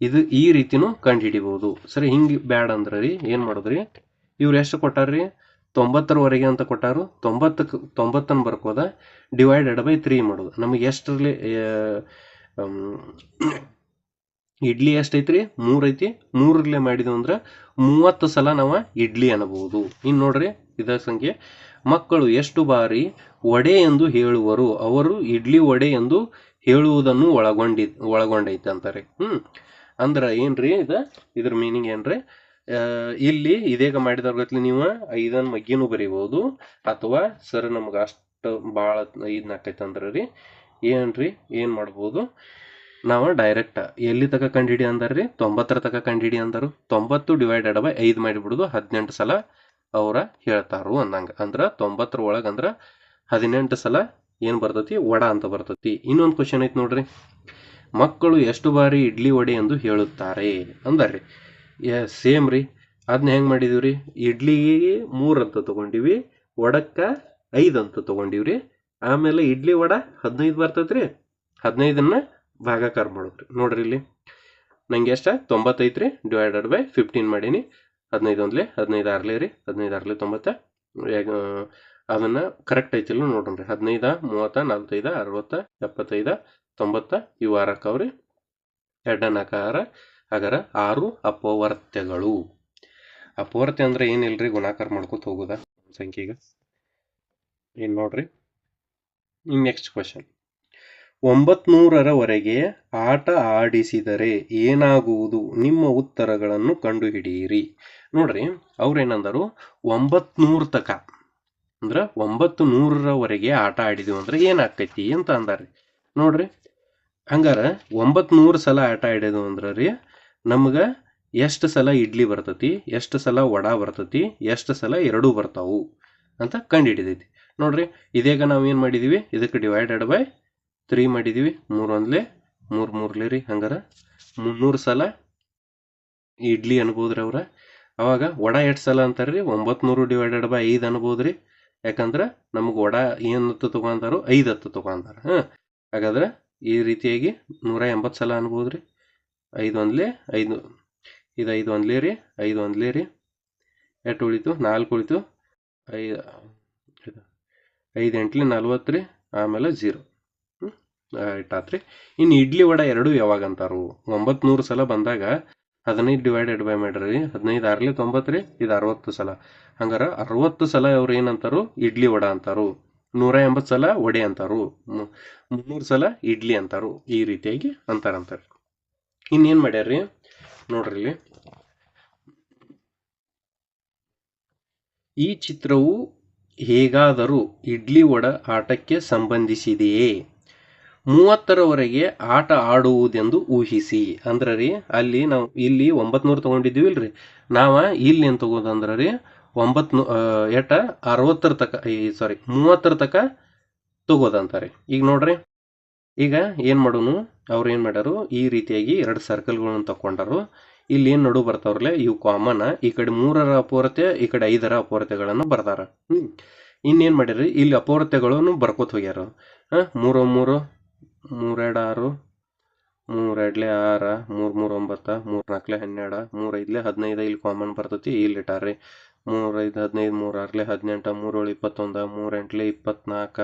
ಇದು ಈ ರೀತಿನೂ ಕಂಡು ಹಿಡಿಬೋದು ಸರಿ, ಹಿಂಗೆ ಬ್ಯಾಡ ಅಂದ್ರೆ ರೀ, ಏನು ಮಾಡುದ್ರಿ? ಇವ್ರು ಎಷ್ಟು ಕೊಟ್ಟಾರ್ರಿ ತೊಂಬತ್ತರವರೆಗೆ ಅಂತ ಕೊಟ್ಟಾರು. ತೊಂಬತ್ತಕ್ಕೆ ತೊಂಬತ್ತನ್ನು ಬರ್ಕೋದ, ಡಿವೈಡೆಡ್ ಬೈ ತ್ರೀ ಮಾಡೋದು. ನಮಗೆ ಎಷ್ಟರಲ್ಲಿ ಇಡ್ಲಿ ಎಷ್ಟೈತ್ರಿ? ಮೂರು ಐತಿ ಮೂರರಲ್ಲೇ ಮಾಡಿದ್ವು ಅಂದ್ರೆ ಮೂವತ್ತು ಸಲ ನಾವು ಇಡ್ಲಿ ಅನ್ನಬಹುದು ಇನ್ನು ನೋಡ್ರಿ ಇದ ಸಂಖ್ಯೆ. ಮಕ್ಕಳು ಎಷ್ಟು ಬಾರಿ ವಡೆ ಎಂದು ಹೇಳುವರು. ಅವರು ಇಡ್ಲಿ ವಡೆ ಎಂದು ಹೇಳುವುದನ್ನು ಒಳಗೊಂಡಿ, ಒಳಗೊಂಡೈತೆ ಅಂತಾರೆ. ಹ್ಮ್. ಅಂದ್ರ ಏನ್ರಿ ಇದ? ಇದ್ರ ಮೀನಿಂಗ್ ಏನ್ರಿ? ಇಲ್ಲಿ ಇದೇಗ ಮಾಡಿದವ್ರಗತ್ಲಿ ನೀವು ಐದನ್ ಮಗ್ಗಿನೂ ಬರಿಬಹುದು ಅಥವಾ ಸರ್ ನಮ್ಗೆ ಅಷ್ಟು ಭಾಳ ಐದ್ ಆಕೈತೆ ರೀ ಏನ್ರಿ? ಏನ್ ಮಾಡ್ಬೋದು? ನಾವು ಡೈರೆಕ್ಟ್ ಎಲ್ಲಿ ತಕ ಕಂಡಿಡಿ ಅಂದಾರ್ರಿ ತೊಂಬತ್ತರ ತಕ ಕಂಡಿಡಿ ಅಂದರು. ತೊಂಬತ್ತು ಡಿವೈಡೆಡ್ ಬೈ ಐದು ಮಾಡಿಬಿಡುದು ಹದಿನೆಂಟು ಸಲ ಅವ್ರ ಹೇಳ್ತಾರು ಅಂದಂಗ ಅಂದ್ರ ತೊಂಬತ್ತರ ಒಳಗ ಅಂದ್ರ ಹದಿನೆಂಟು ಸಲ ಏನ್ ಬರ್ತೈತಿ? ವಡ ಅಂತ ಬರ್ತೈತಿ. ಇನ್ನೊಂದು ಕ್ವಶನ್ ಐತಿ ನೋಡ್ರಿ. ಮಕ್ಕಳು ಎಷ್ಟು ಬಾರಿ ಇಡ್ಲಿ ವಡೆ ಎಂದು ಹೇಳುತ್ತಾರೆ ಅಂದಾರ್ರಿ ಸೇಮ್ ರೀ. ಅದನ್ನ ಮಾಡಿದೀವಿ ರೀ ಇಡ್ಲಿಗೆ ಮೂರು ಅಂತ ತಗೊಂಡಿವಿ, ವಡಕ್ಕೆ ಐದು ಅಂತ ತಗೊಂಡಿವ್ರಿ. ಆಮೇಲೆ ಇಡ್ಲಿ ವಡ ಹದಿನೈದು ಬರ್ತೈತ್ರಿ. ಹದಿನೈದನ್ನ ಭಾಗಾಕಾರ ಮಾಡೋದ್ರಿ. ನೋಡ್ರಿ ಇಲ್ಲಿ. ನಂಗೆ ಎಷ್ಟ? ತೊಂಬತ್ತೈತ್ರಿ ಡಿವೈಡೆಡ್ ಬೈ ಫಿಫ್ಟೀನ್ ಮಾಡೀನಿ. ಹದಿನೈದು ಒಂದ್ಲಿ, ಹದಿನೈದು ಆರ್ಲೆ ರೀ. ಹದಿನೈದು ಆರ್ಲೆ ತೊಂಬತ್ತ. ಅದನ್ನು ಕರೆಕ್ಟ್ ಐತಿಲ್ಲ ನೋಡ್ರಿ. ಹದಿನೈದ, ಮೂವತ್ತ, ನಲ್ವತ್ತೈದ, ಅರವತ್ತ, ಎಪ್ಪತ್ತೈದ, ತೊಂಬತ್ತ, ಇವು ಆರು ಹಾಕವ್ರಿ ನಾಕಾರ ಹಾಗಾರ ಆರು ಅಪವರ್ತ್ಯಗಳು. ಅಪವರ್ತ್ಯ ಅಂದ್ರೆ ಏನಿಲ್ರಿ? ಗುಣಾಕಾರ ಮಾಡ್ಕೊತ ಹೋಗುದ? ಸಂಖ್ಯೆಗೆ. ಏನು ನೋಡ್ರಿ. Next question. ಒಂಬತ್ನೂರರವರೆಗೆ ಆಟ ಆಡಿಸಿದರೆ ಏನಾಗುವುದು? ನಿಮ್ಮ ಉತ್ತರಗಳನ್ನು ಕಂಡುಹಿಡಿಯಿರಿ. ನೋಡ್ರಿ, ಅವ್ರೇನಂದರು? ಒಂಬತ್ನೂರ ತಕ. ಅಂದ್ರೆ ಒಂಬತ್ತು ನೂರರವರೆಗೆ ಆಟ ಆಡಿದೆವು ಅಂದ್ರೆ ಏನಾಕೈತಿ ಅಂತ ಅಂದಾರ್ರಿ. ನೋಡ್ರಿ, ಹಂಗಾರ ಒಂಬತ್ತು ಸಲ ಆಟ ಆಡಿದೆವು ಅಂದ್ರೆ ರೀ, ನಮ್ಗೆ ಎಷ್ಟು ಸಲ ಇಡ್ಲಿ ಬರ್ತತಿ, ಎಷ್ಟು ಸಲ ವಡಾ ಬರ್ತತಿ, ಎಷ್ಟು ಸಲ ಎರಡೂ ಬರ್ತಾವು ಅಂತ ಕಂಡುಹಿಡಿದೈತಿ. ನೋಡ್ರಿ, ಇದೀಗ ನಾವು ಏನು ಮಾಡಿದೀವಿ? ಇದಕ್ಕೆ ಡಿವೈಡೆಡ್ ಬೈ ತ್ರೀ ಮಾಡಿದೀವಿ. ಮೂರು ಒಂದ್ಲೆ, ಮೂರು ಮೂರ್ಲೆ ರೀ ಹಂಗಾರ. ಮುನ್ನೂರು ಸಲ ಇಡ್ಲಿ ಅನ್ಬೋದ್ರಿ ಅವ್ರ. ಅವಾಗ ವಡ ಎಷ್ಟು ಸಲ ಅಂತಾರೆ ರೀ ಒಂಬತ್ನೂರು ಡಿವೈಡೆಡ್ ಬೈ ಐದು ರೀ ಯಾಕಂದ್ರೆ ನಮ್ಗೆ ವಡ ಏನು ಹತ್ತು ತಗೊಂತಾರೋ ಐದು ಹತ್ತು ತಗೊಂತಾರ ಹಾಂ. ಹಾಗಾದ್ರೆ ಈ ರೀತಿಯಾಗಿ ನೂರ ಎಂಬತ್ತು ಸಲ ರೀ ಐದು ಒಂದ್ಲೆ, ಐದು, ಇದು ಐದು ಒಂದ್ಲೆ ರೀ, ಐದು ಒಂದ್ಲೆ ರೀ. ಎಷ್ಟು ಉಳಿತು? ನಾಲ್ಕು ಉಳಿತು. ಐದು ಐದು ಎಂಟ್ಲಿ ನಲ್ವತ್ತು ರೀ, ಆಮೇಲೆ ಜೀರೋ. ಇಟ್ಟಾತ್ರಿ. ಇನ್ನು ಇಡ್ಲಿ ವಡ ಎರಡು ಯಾವಾಗ ಅಂತಾರು? ಒಂಬತ್ತು ನೂರು ಸಲ ಬಂದಾಗ ಹದಿನೈದು ಡಿವೈಡೆಡ್ ಬೈ ಮಾಡ್ರಿ ಹದಿನೈದು ಆರ್ಲಿ ತೊಂಬತ್ತು ರೀ, ಇದು ಅರವತ್ತು ಸಲ. ಹಂಗಾರೆ ಅರವತ್ತು ಸಲ ಅವ್ರು ಏನಂತಾರು ಇಡ್ಲಿ ವಡ ಅಂತಾರು. ನೂರ ಎಂಬತ್ತು ಸಲ ವಡೆ ಅಂತಾರು. ಮುನ್ನೂರು ಸಲ ಇಡ್ಲಿ ಅಂತಾರು. ಈ ರೀತಿಯಾಗಿ ಅಂತಾರಂತಾರೆ ಇನ್ನೇನ್ ಮಾಡ್ಯಾರ್ರಿ? ನೋಡ್ರಿ ಇಲ್ಲಿ. ಈ ಚಿತ್ರವು ಹೇಗಾದರೂ ಇಡ್ಲಿ ವಡ ಆಟಕ್ಕೆ ಸಂಬಂಧಿಸಿದೆಯೇ? ಮೂವತ್ತರವರೆಗೆ ಆಟ ಆಡುವುದೆಂದು ಊಹಿಸಿ. ಅಂದ್ರೆ ರೀ ಅಲ್ಲಿ ನಾವು ಇಲ್ಲಿ ಒಂಬತ್ನೂರು ತಗೊಂಡಿದ್ದೀವಿ ಇಲ್ರಿ. ನಾವ ಇಲ್ಲಿ ಏನ್ ತಗೋದಂದ್ರ ರೀ ಒಂಬತ್ ಎಟ ಅರವತ್ತರ ತಕ ಸಾರಿ ಮೂವತ್ತರ ತಕ ತಗೋದಂತಾರೆ ಈಗ ನೋಡ್ರಿ, ಈಗ ಏನು ಮಾಡೋನು? ಅವ್ರು ಏನು ಮಾಡ್ಯಾರು? ಈ ರೀತಿಯಾಗಿ ಎರಡು ಸರ್ಕಲ್ಗಳನ್ನು ತಕೊಂಡರು. ಇಲ್ಲಿ ಏನ್ ನಡು ಬರ್ತಾವ್ರಲ್ಲ ಇವು ಕಾಮನ್, ಈ ಕಡೆ ಮೂರರ ಅಪೂರ್ತೆ ಈ ಕಡೆ ಐದರ ಅಪೂರ್ತೆಗಳನ್ನು ಬರ್ದಾರ. ಹ್ಮ್. ಇನ್ನೇನ್ ಮಾಡ್ಯಾರ ಇಲ್ಲಿ ಅಪೂರ್ತೆಗಳನ್ನು ಬರ್ಕೋತ ಹೋಗ್ಯಾರ ಮೂರ ಮೂರು ಮೂರು, ಮೂರೆರಡು, ಆರು, ಮೂರೆಡ್ಲೆ ಆರ, ಮೂರ್ ಮೂರ್, ಒಂಬತ್ತ, ಮೂರ್ ನಾಲ್ಕಲೆ ಹನ್ನೆರಡ, ಮೂರ್, ಐದ್ಲೆ ಹದಿನೈದು ಇಲ್ಲಿ ಕಾಮನ್ ಬರ್ತೈತಿ, ಇಲ್ಲಿ ಇಟ್ಟಾರ್ರಿ. ಮೂರ್, ಐದು, ಹದಿನೈದು, ಮೂರ್, ಆರ್ಲೆ ಹದಿನೆಂಟ ಮೂರೇಳು ಇಪ್ಪತ್ತೊಂದ, ಮೂರ್, ಎಂಟ್ಲೆ ಇಪ್ಪತ್ನಾಲ್ಕ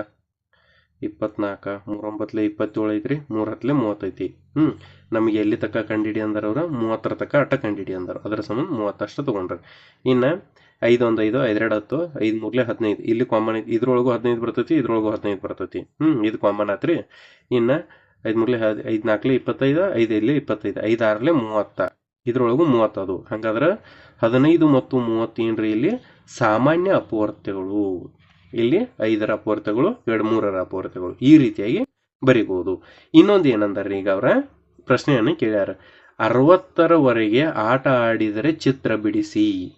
ಇಪ್ಪತ್ನಾಲ್ಕ, ಮೂರೊಂಬತ್ಲೆ ಇಪ್ಪತ್ತೇಳು ಐತ್ರಿ ಮೂರು ಹತ್ತಲೆ ಮೂವತ್ತೈತಿ ಹ್ಞೂ ನಮಗೆ ಎಲ್ಲಿ ತಕ್ಕ ಕಂಡಿಡಿ ಅಂದ್ರೆ ಅವ್ರು? ಮೂವತ್ತರ ತಕ್ಕ ಅಟ್ಟ ಕಂಡಿಡಿ ಅಂದರು. ಅದರ ಸಂಬಂಧ ಮೂವತ್ತಷ್ಟು ತೊಗೊಂಡ್ರೆ. ಇನ್ನು ಐದು ಒಂದು ಐದು, ಐದೆರಡು ಹತ್ತು, ಐದು ಮೂರ್ಲೆ ಹದಿನೈದು. ಇಲ್ಲಿ ಕಾಮನ್ ಐತಿ ಇದ್ರೊಳಗೂ ಹದಿನೈದು ಬರ್ತೈತಿ, ಇದ್ರೊಳಗೂ ಹದಿನೈದು ಬರ್ತೈತಿ. ಹ್ಞೂ ಇದು ಕಾಮನ್ ಆತ್ರಿ. ಇನ್ನು ಐದು ಮೂರಲೆ ಹದ್ ಐದು ನಾಲ್ಕಲೆ ಇಪ್ಪತ್ತೈದು, ಐದು ಇಲ್ಲಿ ಇಪ್ಪತ್ತೈದು. ಐದು ಆರಲೆ ಮೂವತ್ತ. ಇದ್ರೊಳಗೂ ಮೂವತ್ತದು ಹಂಗಾದ್ರೆ ಹದಿನೈದು ಮತ್ತು ಮೂವತ್ತೇನ್ರಿ ಇಲ್ಲಿ ಸಾಮಾನ್ಯ ಅಪವರ್ತ್ಯಗಳು ಇಲ್ಲಿ ಐದರ ಪೂರ್ತಗಳು ಎರಡು ಮೂರರ ಪೂರ್ತಗಳು ಈ ರೀತಿಯಾಗಿ ಬರಿಬಹುದು ಇನ್ನೊಂದು ಏನಂದ್ರೆ ಈಗ ಅವರ ಪ್ರಶ್ನೆಯನ್ನು ಕೇಳ್ಯಾರ. ಅರವತ್ತರವರೆಗೆ ಆಟ ಆಡಿದರೆ ಚಿತ್ರ ಬಿಡಿಸಿ.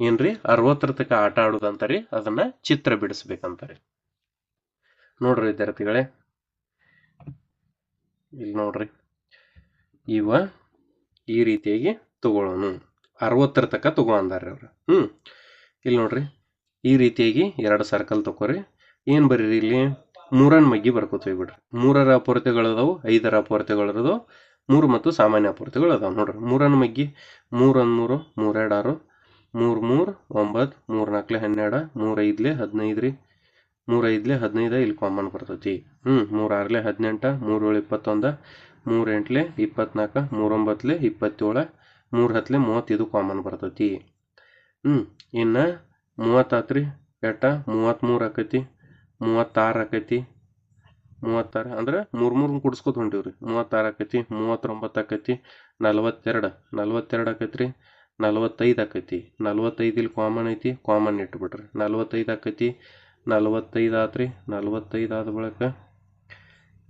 ಏನ್ರಿ? ಅರವತ್ತರ ತನಕ ಆಟ ಆಡೋದಂತಾರೆ, ಅದನ್ನ ಚಿತ್ರ ಬಿಡಿಸ್ಬೇಕಂತಾರೆ. ನೋಡ್ರಿ ವಿದ್ಯಾರ್ಥಿಗಳೇ. ಇಲ್ಲಿ ನೋಡ್ರಿ. ಇವ ಈ ರೀತಿಯಾಗಿ ತಗೊಳ್ಳೋನು. ಅರವತ್ತರ ತನಕ ತಗೋ ಅಂದಾರ್ರಿ ಅವ್ರು. ಹ್ಮ್. ಇಲ್ಲಿ ನೋಡ್ರಿ. ಈ ರೀತಿಯಾಗಿ ಎರಡು ಸರ್ಕಲ್ ತಗೋರಿ ಏನು ಬರೀರಿ ಇಲ್ಲಿ? ಮೂರನ ಮಗ್ಗಿ ಬರ್ಕೋತೀವಿ ಬಿಡ್ರಿ. ಮೂರರ ಅಪೂರ್ತಿಗಳದಾವು ಐದರ ಅಪೂರ್ತಿಗಳದಾವು ಮೂರು ಮತ್ತು ಸಾಮಾನ್ಯ ಅಪೂರ್ತಿಗಳು ಅದಾವೆ ನೋಡ್ರಿ. ಮೂರನ ಮಗ್ಗಿ ಮೂರೊಂದು ಮೂರು, ಮೂರೆರಡು ಆರು, ಮೂರು ಮೂರು, ಒಂಬತ್ತು, ಮೂರು ನಾಲ್ಕಲೆ ಹನ್ನೆರಡು, ಮೂರು ಐದ್ಲೆ ಹದಿನೈದು ರೀ. ಮೂರು ಹದಿನೈದು ಇಲ್ಲಿ ಕಾಮನ್ ಬರ್ತೈತಿ. ಹ್ಞೂ ಮೂರು ಆರಲೆ ಹದಿನೆಂಟು, ಮೂರು ಏಳು ಇಪ್ಪತ್ತೊಂದು, ಮೂರು ಎಂಟ್ಲೆ ಇಪ್ಪತ್ನಾಲ್ಕು ಮೂರೊಂಬತ್ತಲೆ ಇಪ್ಪತ್ತೇಳು, ಮೂರು ಹತ್ತಲೆ ಮೂವತ್ತು ಇದು ಕಾಮನ್ ಬರ್ತೈತಿ. ಹ್ಞೂ ಇನ್ನು ಮೂವತ್ತಾತ್ರಿ, ಎಟ್ಟ? ಮೂವತ್ತ್ಮೂರು ಆಕೈತಿ, ಮೂವತ್ತಾರು ಆಕೈತಿ, ಮೂವತ್ತಾರು, ಅಂದ್ರೆ ಮೂರು ಮೂರು ಕೂಡಿಸ್ಕೊತ ಹೊಂಟೀವಿ ರೀ ಮೂವತ್ತಾರು ಆಕೈತಿ, ಮೂವತ್ತೊಂಬತ್ತು ಆಕೈತಿ, ನಲ್ವತ್ತೆರಡು ನಲ್ವತ್ತೆರಡು ಆಕೈತಿ ನಲ್ವತ್ತೈದು ಆಕೈತಿ. ನಲ್ವತ್ತೈದು ಇಲ್ಲಿ ಕಾಮನ್ ಐತಿ ಕಾಮನ್ ಇಟ್ಬಿಡ್ರಿ ನಲ್ವತ್ತೈದು ಆಕೈತಿ, ನಲ್ವತ್ತೈದು ಆತ್ರಿ, ನಲ್ವತ್ತೈದು ಆದ ಬಳಿಕ,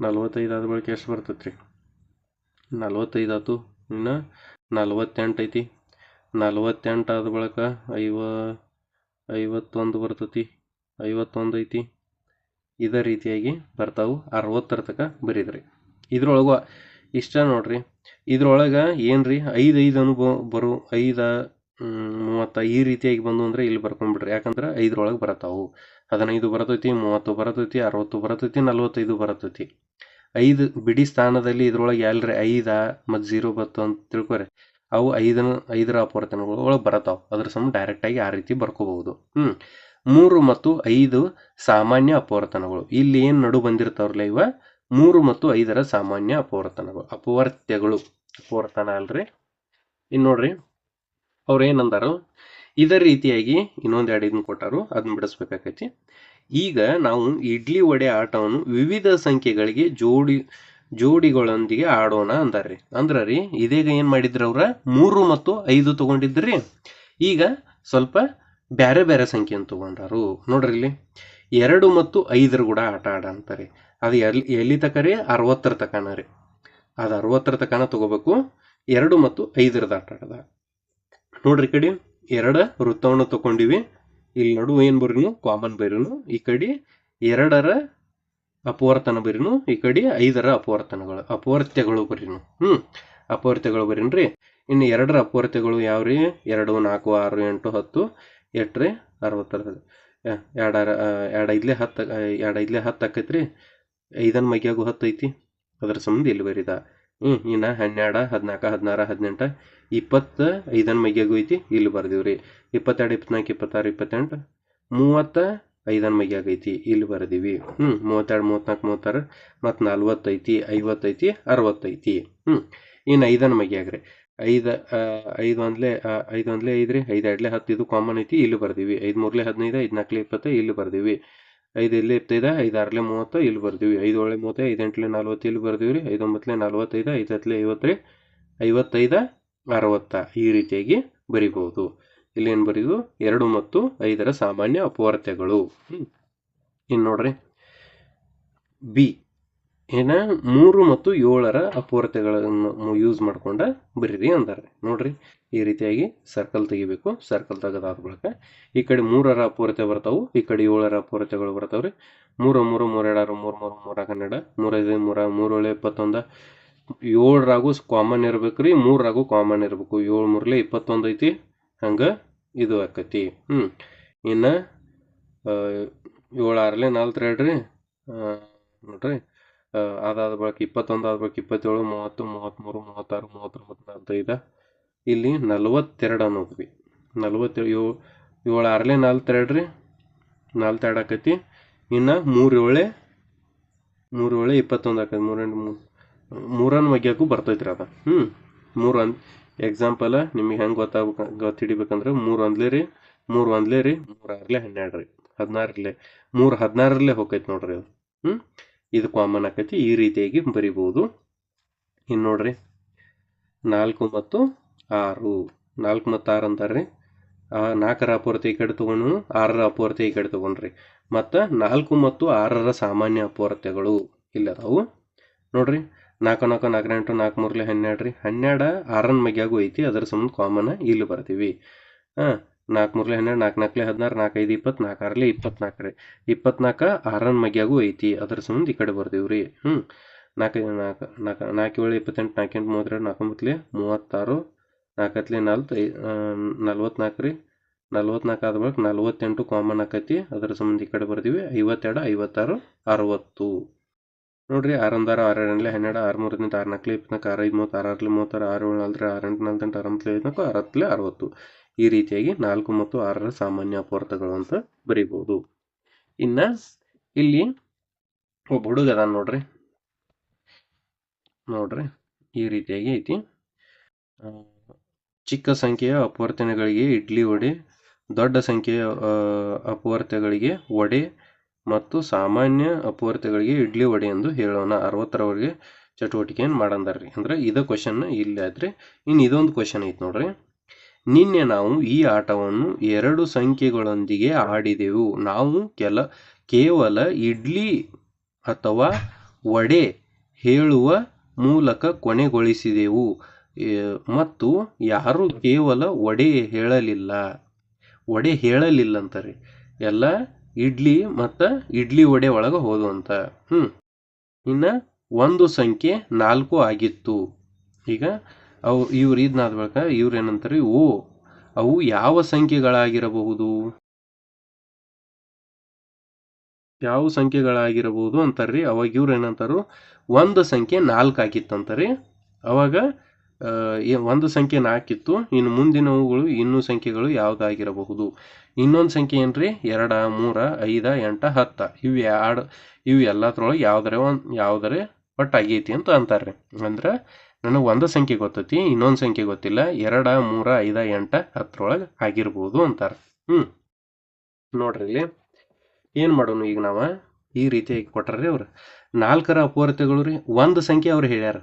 ನಲ್ವತ್ತೈದು ಆದ ಬಳಿಕ ಎಷ್ಟು ಬರ್ತೈತ್ರಿ? ರೀ ನಲ್ವತ್ತೈದು ಆತು, ಇನ್ನು ನಲ್ವತ್ತೆಂಟು ಐತಿ. ನಲ್ವತ್ತೆಂಟು ಆದ ಬಳಿಕ ಐವ ಐವತ್ತೊಂದು ಬರ್ತತಿ, ಐವತ್ತೊಂದು ಐತಿ. ಇದೇ ರೀತಿಯಾಗಿ ಬರ್ತಾವು ಅರವತ್ತರ ತನಕ ಬರೀದ್ರಿ. ಇದ್ರೊಳಗೆ ಇಷ್ಟ ನೋಡ್ರಿ, ಇದ್ರೊಳಗೆ ಏನು ರೀ ಐದು ಅನುಭವ ಬರು, ಐದು ಮೂವತ್ತ ಈ ರೀತಿಯಾಗಿ ಬಂದು ಅಂದರೆ ಇಲ್ಲಿ ಬರ್ಕೊಂಡ್ಬಿಡ್ರಿ ಯಾಕಂದ್ರೆ ಐದರೊಳಗೆ ಬರ್ತಾವು. ಹದಿನೈದು ಬರ್ತೈತಿ, ಮೂವತ್ತು ಬರತೈತಿ, ಅರವತ್ತು ಬರ್ತೈತಿ, ನಲ್ವತ್ತೈದು ಬರ್ತೈತಿ. ಐದು ಬಿಡಿ ಸ್ಥಾನದಲ್ಲಿ ಇದ್ರೊಳಗೆ ಎಲ್ರಿ ಐದ ಮತ್ತು ಜೀರೋ ಬತ್ತು ಅಂತ ತಿಳ್ಕೊರಿ. ಅವು ಐದನ, ಐದರ ಅಪವರ್ತನಗಳು ಒಳಗೆ ಬರತಾವ. ಅದ್ರ ಸಮ ಡೈರೆಕ್ಟಾಗಿ ಆ ರೀತಿ ಬರ್ಕೋಬಹುದು. ಹ್ಞೂ ಮೂರು ಮತ್ತು ಐದು ಸಾಮಾನ್ಯ ಅಪವರ್ತನಗಳು ಇಲ್ಲಿ ಏನು ನಡು ಬಂದಿರ್ತಾವ್ರಲ್ಲ ಇವ? ಮೂರು ಮತ್ತು ಐದರ ಸಾಮಾನ್ಯ ಅಪವರ್ತನಗಳು ಅಪವರ್ತ್ಯಗಳು. ಅಪವರ್ತನ ಅಲ್ರಿ. ಇನ್ನು ನೋಡ್ರಿ. ಅವ್ರು ಏನಂದಾರು ಇದೇ ರೀತಿಯಾಗಿ ಇನ್ನೊಂದು ಎರಡು ಇದನ್ನ ಕೊಟ್ಟಾರು. ಅದನ್ನ ಬಿಡಿಸ್ಬೇಕಾಕೈತಿ. ಈಗ ನಾವು ಇಡ್ಲಿ ವಡೆ ಆಟವನ್ನು ವಿವಿಧ ಸಂಖ್ಯೆಗಳಿಗೆ ಜೋಡಿ ಜೋಡಿಗಳೊಂದಿಗೆ ಆಡೋಣ ಅಂದ್ರ ರೀ ಇದೀಗ ಏನು ಮಾಡಿದ್ರು ಅವ್ರ? ಮೂರು ಮತ್ತು ಐದು ತಗೊಂಡಿದ್ರಿ. ಈಗ ಸ್ವಲ್ಪ ಬೇರೆ ಬೇರೆ ಸಂಖ್ಯೆಯನ್ನು ತಗೊಂಡಾರು. ನೋಡ್ರಿ ಇಲ್ಲಿ. ಎರಡು ಮತ್ತು ಐದರ ಕೂಡ ಆಟ ಆಡ ಅಂತಾರೆ. ಅದು ಎಲ್ಲಿ ಎಲ್ಲಿ ತಕ ರೀ ಅರವತ್ತರ ತಕನ ರೀ. ಅದು ಅರವತ್ತರ ತಕನ ತಗೋಬೇಕು. ಎರಡು ಮತ್ತು ಐದರದ ಆಟ ಆಡದ. ನೋಡ್ರಿ ಕಡೆ. ಎರಡು ವೃತ್ತವನ್ನು ತಗೊಂಡಿವಿ. ಇಲ್ಲಿ ನಡು ಏನು ಬರೀನು? ಕಾಮನ್ ಬರೀನು. ಈ ಕಡೆ ಎರಡರ ಅಪವರ್ತನ ಬರೀನು, ಈ ಕಡೆ ಐದರ ಅಪವರ್ತನಗಳು ಅಪವರ್ತ್ಯಗಳು ಬರೀನು. ಹ್ಞೂ ಅಪವರ್ತ್ಯಗಳು ಬರೀನ್ರಿ. ಇನ್ನು ಎರಡರ ಅಪವರ್ತ್ಯಗಳು ಯಾವ್ರಿ? ಎರಡು, ನಾಲ್ಕು, ಆರು, ಎಂಟು, ಹತ್ತು, ಎಟ್ರಿ, ಅರವತ್ತರ ಎರಡರ ಎರಡು ಐದ್ಲೆ ಹತ್ತು ಎರಡು ಐದ್ಲೆ ಹತ್ತು ಆಕೈತ್ರಿ. ಐದನ್ ಮಗ್ಯಾಗು ಹತ್ತು ಐತಿ. ಅದ್ರ ಸಂಬಂಧ ಇಲ್ಲಿ ಬರೀದ. ಹ್ಞೂ ಇನ್ನು ಹನ್ನೆರಡು ಹದಿನಾಲ್ಕು ಹದಿನಾರು, ಹದಿನೆಂಟು, ಇಪ್ಪತ್ತು ಐದನ್ ಮಗ್ಯಾಗು ಐತಿ, ಇಲ್ಲಿ ಬರ್ದೀವ್ರಿ. ಇಪ್ಪತ್ತೆರಡು, ಇಪ್ಪತ್ನಾಲ್ಕು, ಇಪ್ಪತ್ತಾರು, ಇಪ್ಪತ್ತೆಂಟು, ಮೂವತ್ತ ಐದನ್ ಮೈಯಾಗ ಐತಿ ಇಲ್ಲಿ ಬರ್ದೀವಿ. ಹ್ಞೂ ಮೂವತ್ತೆರಡು ಮೂವತ್ನಾಲ್ಕು ಮೂವತ್ತಾರು, ಮತ್ತು ನಲ್ವತ್ತೈತಿ ಐವತ್ತೈತಿ ಅರವತ್ತೈತಿ ಹ್ಞೂ ಇನ್ನು ಐದನ ಮಗ್ಯಾಗ ರೀ ಐದು ಐದು ಒಂದ್ಲೆ ಐದು ಒಂದ್ಲೆ ಐದು ರೀ, ಐದು ಎರಡ್ಲೆ ಹತ್ತು ಇದು ಕಾಮನ್ ಐತಿ, ಇಲ್ಲಿ ಬರ್ದೀವಿ. ಐದು ಮೂರ್ಲೆ ಹದಿನೈದು, ಐದು ನಾಲ್ಕಲೆ ಇಪ್ಪತ್ತು, ಇಲ್ಲಿ ಬರ್ದೀವಿ. ಐದು ಇಲ್ಲೇ ಇಪ್ಪತ್ತೈದು, ಐದು ಆರ್ಲೆ ಮೂವತ್ತು, ಇಲ್ಲಿ ಬರ್ದೀವಿ. ಐದು ಏಳೆ ಮೂವತ್ತು, ಐದು ಎಂಟ್ಲೆ ನಲ್ವತ್ತು, ಇಲ್ಲಿ ಬರ್ದೀವಿ ರೀ. ಐದು ಒಂಬತ್ತಲೆ ನಲ್ವತ್ತೈದು ಐದು ಹತ್ತಲೆ ಐವತ್ತು ರೀ. ಐವತ್ತೈದು, ಅರವತ್ತ ಈ ರೀತಿಯಾಗಿ ಬರಿಬಹುದು ಇಲ್ಲಿ ಏನು ಬರೀದು? ಎರಡು ಮತ್ತು ಐದರ ಸಾಮಾನ್ಯ ಅಪವರ್ತ್ಯಗಳು ಇನ್ನು ನೋಡ್ರಿ. ಬಿ ಏನ? ಮೂರು ಮತ್ತು ಏಳರ ಅಪವರ್ತ್ಯಗಳನ್ನು ಯೂಸ್ ಮಾಡ್ಕೊಂಡ ಬರೀರಿ ಅಂದಾರೆ. ನೋಡ್ರಿ. ಈ ರೀತಿಯಾಗಿ ಸರ್ಕಲ್ ತೆಗಿಬೇಕು. ಸರ್ಕಲ್ ತೆಗೆದಾದ ಬಳಿಕ ಈ ಕಡೆ ಮೂರರ ಅಪೂರ್ತೆ ಬರ್ತಾವು. ಈ ಕಡೆ ಏಳರ ಅಪೂರ್ತೆಗಳು ರೀ ಮೂರು ಮೂರು ಮೂರೆರಡು ಮೂರು ಮೂರು, ಮೂರ, ಹನ್ನೆರಡು ಮೂರೈದು ಮೂರ ಮೂರೇಳು ಇಪ್ಪತ್ತೊಂದು, ಏಳರಾಗೂ ಕಾಮನ್ ಇರ್ಬೇಕ್ರಿ. ಮೂರರಾಗೂ ಕಾಮನ್ ಇರಬೇಕು. ಏಳು ಮೂರಲೇ ಇಪ್ಪತ್ತೊಂದು ಐತಿ. ಹಂಗೆ ಇದು ಆಕತಿ. ಹ್ಞೂ ಇನ್ನು ಏಳು ಆರಲೆ ನಾಲ್ಕು ರೀ. ನೋಡ್ರಿ. ಅದಾದ ಬಳಿಕ ಇಪ್ಪತ್ತೊಂದು, ಆದ ಬಳಿಕ ಇಪ್ಪತ್ತೇಳು, ಮೂವತ್ತು ಮೂವತ್ತ್ಮೂರು ಮೂವತ್ತಾರು ಮೂವತ್ತೊಂಬತ್ತು ನಲ್ವತ್ತೈದು ಇಲ್ಲಿ ನಲ್ವತ್ತೆರಡು ಅನ್ನೋದ್ವಿ ನಲ್ವತ್ತೇಳು ಏಳು ಏಳು ಆರಲೆ ನಾಲ್ಕು ರೀ. ನಾಲ್ಕು ಎರಡು ಆಕತಿ. ಇನ್ನು ಮೂರು ಏಳೆ ಮೂರು ಏಳೆ ಇಪ್ಪತ್ತೊಂದು ಆಕೈತಿ. ಮೂರೆಂಟು ಮೂರು ಮೂರನ್ನು ಮಗ್ಯಾಕು ಬರ್ತೈತ್ರಿ ಅದು. ಹ್ಞೂ ಮೂರು ಅಂದ್ ಎಕ್ಸಾಂಪಲ್ ನಿಮಗೆ ಹೆಂಗೆ ಗೊತ್ತಾಗ್ಬೇಕು ಗೊತ್ತು ಹಿಡಿಬೇಕಂದ್ರೆ ಮೂರು ಒಂದ್ಲೇ ರೀ, ಮೂರು ಒಂದ್ಲೇ ರೀ, ಮೂರು ಆರ್ಲೆ ಹನ್ನೆರಡು ರೀ ಹದಿನಾರಲ್ಲೇ ಮೂರು ಹದಿನಾರರಲ್ಲೇ ಹೋಗೈತೆ ನೋಡ್ರಿ ಅದು. ಹ್ಞೂ ಇದು ಕಾಮನ್ ಆಕೈತಿ, ಈ ರೀತಿಯಾಗಿ ಬರಿಬೋದು ಇನ್ನು ನೋಡ್ರಿ, ನಾಲ್ಕು ಮತ್ತು ಆರು. ನಾಲ್ಕು ಮತ್ತು ಆರು ಅಂತಾರೆ ರೀ ನಾಲ್ಕರ ಅಪೂರ್ತಿ ಈ ಕಡೆ ತೊಗೊಂಡು, ಆರರ ಅಪೂರ್ತಿ ಈ ಕಡೆ ತೊಗೊಂಡ್ರಿ. ಮತ್ತು ನಾಲ್ಕು ಮತ್ತು ಆರರ ಸಾಮಾನ್ಯ ಅಪೂರ್ತೆಗಳು ಇಲ್ಲದಾವು. ನೋಡ್ರಿ ನಾಲ್ಕು ನಾಲ್ಕು ನಾಲ್ಕು ಎಂಟು ನಾಲ್ಕು ಮೂರಲೆ ಹನ್ನೆರಡು ರೀ. ಹನ್ನೆರಡು ಆರನ್ ಮಗ್ಯಾಗೂ ಐತಿ, ಅದರ ಸಂಬಂಧ ಕಾಮನ್ ಇಲ್ಲಿ ಬರ್ತೀವಿ. ಹಾಂ, ನಾಲ್ಕು ಮೂರಲೆ ಹನ್ನೆರಡು, ನಾಲ್ಕು ನಾಲ್ಕಲೆ ಹದಿನಾರು ನಾಲ್ಕೈದು ಇಪ್ಪತ್ತು, ನಾಲ್ಕು ಆರಲೆ ಇಪ್ಪತ್ನಾಲ್ಕು ರೀ. ಇಪ್ಪತ್ನಾಲ್ಕು ಆರನ್ ಮಗ್ಯಾಗೂ ಐತಿ, ಅದರ ಸಂಬಂಧ ಈ ಕಡೆ ಬರ್ತೀವಿ ರೀ. ಹ್ಞೂ ನಾಲ್ಕು ನಾಲ್ಕು ನಾಲ್ಕು ನಾಲ್ಕು ಏಳು ಇಪ್ಪತ್ತೆಂಟು ನಾಲ್ಕು ಎಂಟು ಮೂವತ್ತೆರಡು ನಾಲ್ಕೊಂಬತ್ತಲೆ ಮೂವತ್ತಾರು ನಾಲ್ಕತ್ಲೆ ನಾಲ್ಕು ಐ ನಲ್ವತ್ನಾಲ್ಕು ರೀ. ನಲ್ವತ್ನಾಲ್ಕು ಆದ ಬಳಿಕ ನಲ್ವತ್ತೆಂಟು ಕಾಮನ್ ಆಕೈತಿ, ಅದರ ಸಂಬಂಧ ಈ ಕಡೆ ಬರ್ತೀವಿ. ಐವತ್ತೆರಡು, ಐವತ್ತಾರು, ಅರವತ್ತು. ನೋಡ್ರಿ ಆರು ಎರಡಲೆ ಹನ್ನೆರಡು ಆರು ಮೂರದಿಂದ ಆರು ನಾಲ್ಕಲೆ ಇಪ್ಪತ್ನಾಲ್ಕು, ಆರು ಐದು ಮೂವತ್ತು ಆರು, ಆರಲೆ ಮೂವತ್ತಾರು, ಆರು, ಏಳು ನಾಲ್ಕು ಆರು ಎಂಟು ನಾಲ್ಕು ಅರವತ್ತಲೆ ಐದ್ನಾಲ್ಕು ಅರವತ್ತಲೆ ಅರವತ್ತು. ಈ ರೀತಿಯಾಗಿ ನಾಲ್ಕು ಮತ್ತು ಆರರ ಸಾಮಾನ್ಯ ಅಪವರ್ತಗಳು ಅಂತ ಬರಿಬೋದು. ಇನ್ನು ಇಲ್ಲಿ ಒಬ್ಬ ಹುಡುಗ ಅದಾನ ನೋಡ್ರಿ. ನೋಡ್ರಿ, ಈ ರೀತಿಯಾಗಿ ಐತಿ. ಚಿಕ್ಕ ಸಂಖ್ಯೆಯ ಅಪವರ್ತನೆಗಳಿಗೆ ಇಡ್ಲಿ ವಡೆ, ದೊಡ್ಡ ಸಂಖ್ಯೆಯ ಅಪವರ್ತಗಳಿಗೆ ವಡೆ ಮತ್ತು ಸಾಮಾನ್ಯ ಅಪೂರ್ತಿಗಳಿಗೆ ಇಡ್ಲಿ ವಡೆ ಎಂದು ಹೇಳೋಣ. ಅರವತ್ತರವರೆಗೆ ಚಟುವಟಿಕೆಯನ್ನು ಮಾಡಂದಾರ್ರಿ. ಅಂದ್ರೆ ಇದ ಕ್ವಶನ್ ಇಲ್ಲಿ ಆದ್ರೆ ಇನ್ನು ಇದೊಂದು ಕ್ವಶನ್ ಐತೆ ನೋಡ್ರಿ. ನಿನ್ನೆ ನಾವು ಈ ಆಟವನ್ನು ಎರಡು ಸಂಖ್ಯೆಗಳೊಂದಿಗೆ ಆಡಿದೆವು. ನಾವು ಕೆಲ, ಕೇವಲ ಇಡ್ಲಿ ಅಥವಾ ವಡೆ ಹೇಳುವ ಮೂಲಕ ಕೊನೆಗೊಳಿಸಿದೆವು. ಮತ್ತು ಯಾರು ಕೇವಲ ವಡೆ ಹೇಳಲಿಲ್ಲ. ವಡೆ ಹೇಳಲಿಲ್ಲ ಅಂತಾರೆ ಎಲ್ಲ ಇಡ್ಲಿ ಮತ್ತು ಇಡ್ಲಿ ವಡೆ ಒಳಗೆ ಹೋದು ಅಂತ ಹ್ಞೂ ಇನ್ನು ಒಂದು ಸಂಖ್ಯೆ ನಾಲ್ಕು ಆಗಿತ್ತು. ಈಗ ಅವು ಇವ್ರು ಇದ್ನಾದ ಬಳಿಕ ಇವ್ರು ಏನಂತಾರೆ, ಓ, ಅವು ಯಾವ ಸಂಖ್ಯೆಗಳಾಗಿರಬಹುದು? ಯಾವ ಸಂಖ್ಯೆಗಳಾಗಿರಬಹುದು ಅಂತಾರ್ರಿ? ಅವಾಗ ಇವ್ರು ಏನಂತಾರು, ಒಂದು ಸಂಖ್ಯೆ ನಾಲ್ಕು ಆಗಿತ್ತಂತಾರಿ ಅವಾಗ ಒಂದು ಸಂಖ್ಯೆ ನಾಲ್ಕಿತ್ತು. ಇನ್ನು ಮುಂದಿನವುಗಳು ಇನ್ನೂ ಸಂಖ್ಯೆಗಳು ಯಾವುದಾಗಿರಬಹುದು? ಇನ್ನೊಂದು ಸಂಖ್ಯೆ ಏನ್ರಿ? ಎರಡ, ಮೂರ, ಐದ, ಎಂಟು, ಹತ್ತು. ಇವು ಎರಡು ಇವು ಎಲ್ಲದ್ರೊಳಗೆ ಯಾವ್ದಾರ ಒಂದು, ಯಾವ್ದಾರ ಒಟ್ಟು ಆಗೈತಿ ಅಂತ ಅಂತಾರೆ ರೀ ಅಂದ್ರೆ ನನಗೆ ಒಂದು ಸಂಖ್ಯೆ ಗೊತ್ತೈತಿ, ಇನ್ನೊಂದು ಸಂಖ್ಯೆ ಗೊತ್ತಿಲ್ಲ. ಎರಡ, ಮೂರ, ಐದ, ಎಂಟು, ಹತ್ತರೊಳಗೆ ಆಗಿರ್ಬೋದು ಅಂತಾರೆ. ಹ್ಞೂ ನೋಡ್ರಿ ಇಲ್ಲಿ. ಏನು ಮಾಡೋಣ ಈಗ ನಾವು? ಈ ರೀತಿಯಾಗಿ ಕೊಟ್ಟಾರ್ರಿ ಅವ್ರು. ನಾಲ್ಕರ ಅಪೂರ್ತೆಗಳು ರೀ. ಒಂದು ಸಂಖ್ಯೆ ಅವ್ರು ಹೇಳ್ಯಾರ.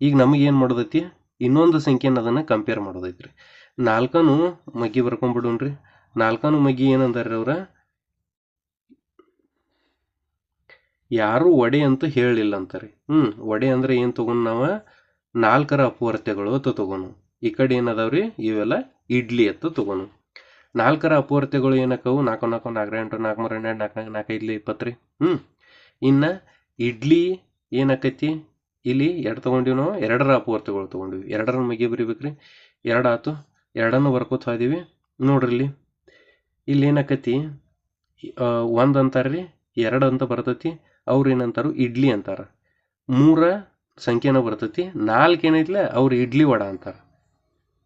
ಈಗ ನಮಗೆ ಏನು ಮಾಡೋದೈತಿ? ಇನ್ನೊಂದು ಸಂಖ್ಯೆನ ಅದನ್ನು ಕಂಪೇರ್ ಮಾಡೋದೈತ್ರಿ. ನಾಲ್ಕನು ಮಗ್ಗಿ ಬರ್ಕೊಂಡ್ಬಿಡೋಣ್ರಿ ನಾಲ್ಕನು ಮಗಿ ಏನಂದಾರ್ರಿ ಅವ್ರ? ಯಾರು ಒಡೆ ಅಂತ ಹೇಳಲಿಲ್ಲ ಅಂತಾರೆ ಹ್ಞೂ ಒಡೆ ಅಂದ್ರೆ ಏನು ತಗೊಂಡು ನಾವು? ನಾಲ್ಕರ ಅಪವರ್ತ್ಯಗಳು ಅಂತ ತಗೋನು ಈ ಕಡೆ ಏನದಾವ್ರಿ? ಇವೆಲ್ಲ ಇಡ್ಲಿ ಅಂತ ತಗೋನು ನಾಲ್ಕರ ಅಪವರ್ತ್ಯಗಳು ಏನಕ್ಕವು? ನಾಲ್ಕು ನಾಲ್ಕು ನಾಲ್ಕು ಎಂಟು ನಾಲ್ಕು, ಮೂರು, ಹನ್ನೆರಡು, ನಾಲ್ಕು ನಾಲ್ಕು ನಾಲ್ಕು, ಇಡ್ಲಿ ಇಪ್ಪತ್ತು ರೀ ಹ್ಞೂ ಇನ್ನು ಇಡ್ಲಿ ಏನಾಕೈತಿ ಇಲ್ಲಿ ಎರಡು ತೊಗೊಂಡಿವಿ ನಾವು. ಎರಡರ ಅಪವರ್ತೆಗಳು ತೊಗೊಂಡಿವಿ. ಎರಡರ ಮಗಿ ಬರಿಬೇಕ್ರಿ. ಎರಡು ಎರಡನ್ನು ಬರ್ಕೋತ ಹೋದೀವಿ. ನೋಡ್ರಿ ಇಲ್ಲಿ ಇಲ್ಲಿ ಏನಾಕತಿ ಒಂದು ಅಂತಾರ್ರಿ ಎರಡು ಅಂತ ಬರ್ತೈತಿ, ಅವ್ರು ಏನಂತಾರೆ ಇಡ್ಲಿ ಅಂತಾರೆ. ಮೂರ ಸಂಖ್ಯೆನ ಬರ್ತೈತಿ, ನಾಲ್ಕು ಏನೈತಿಲ್ಲ ಅವ್ರು ಇಡ್ಲಿ ವಡ ಅಂತಾರೆ.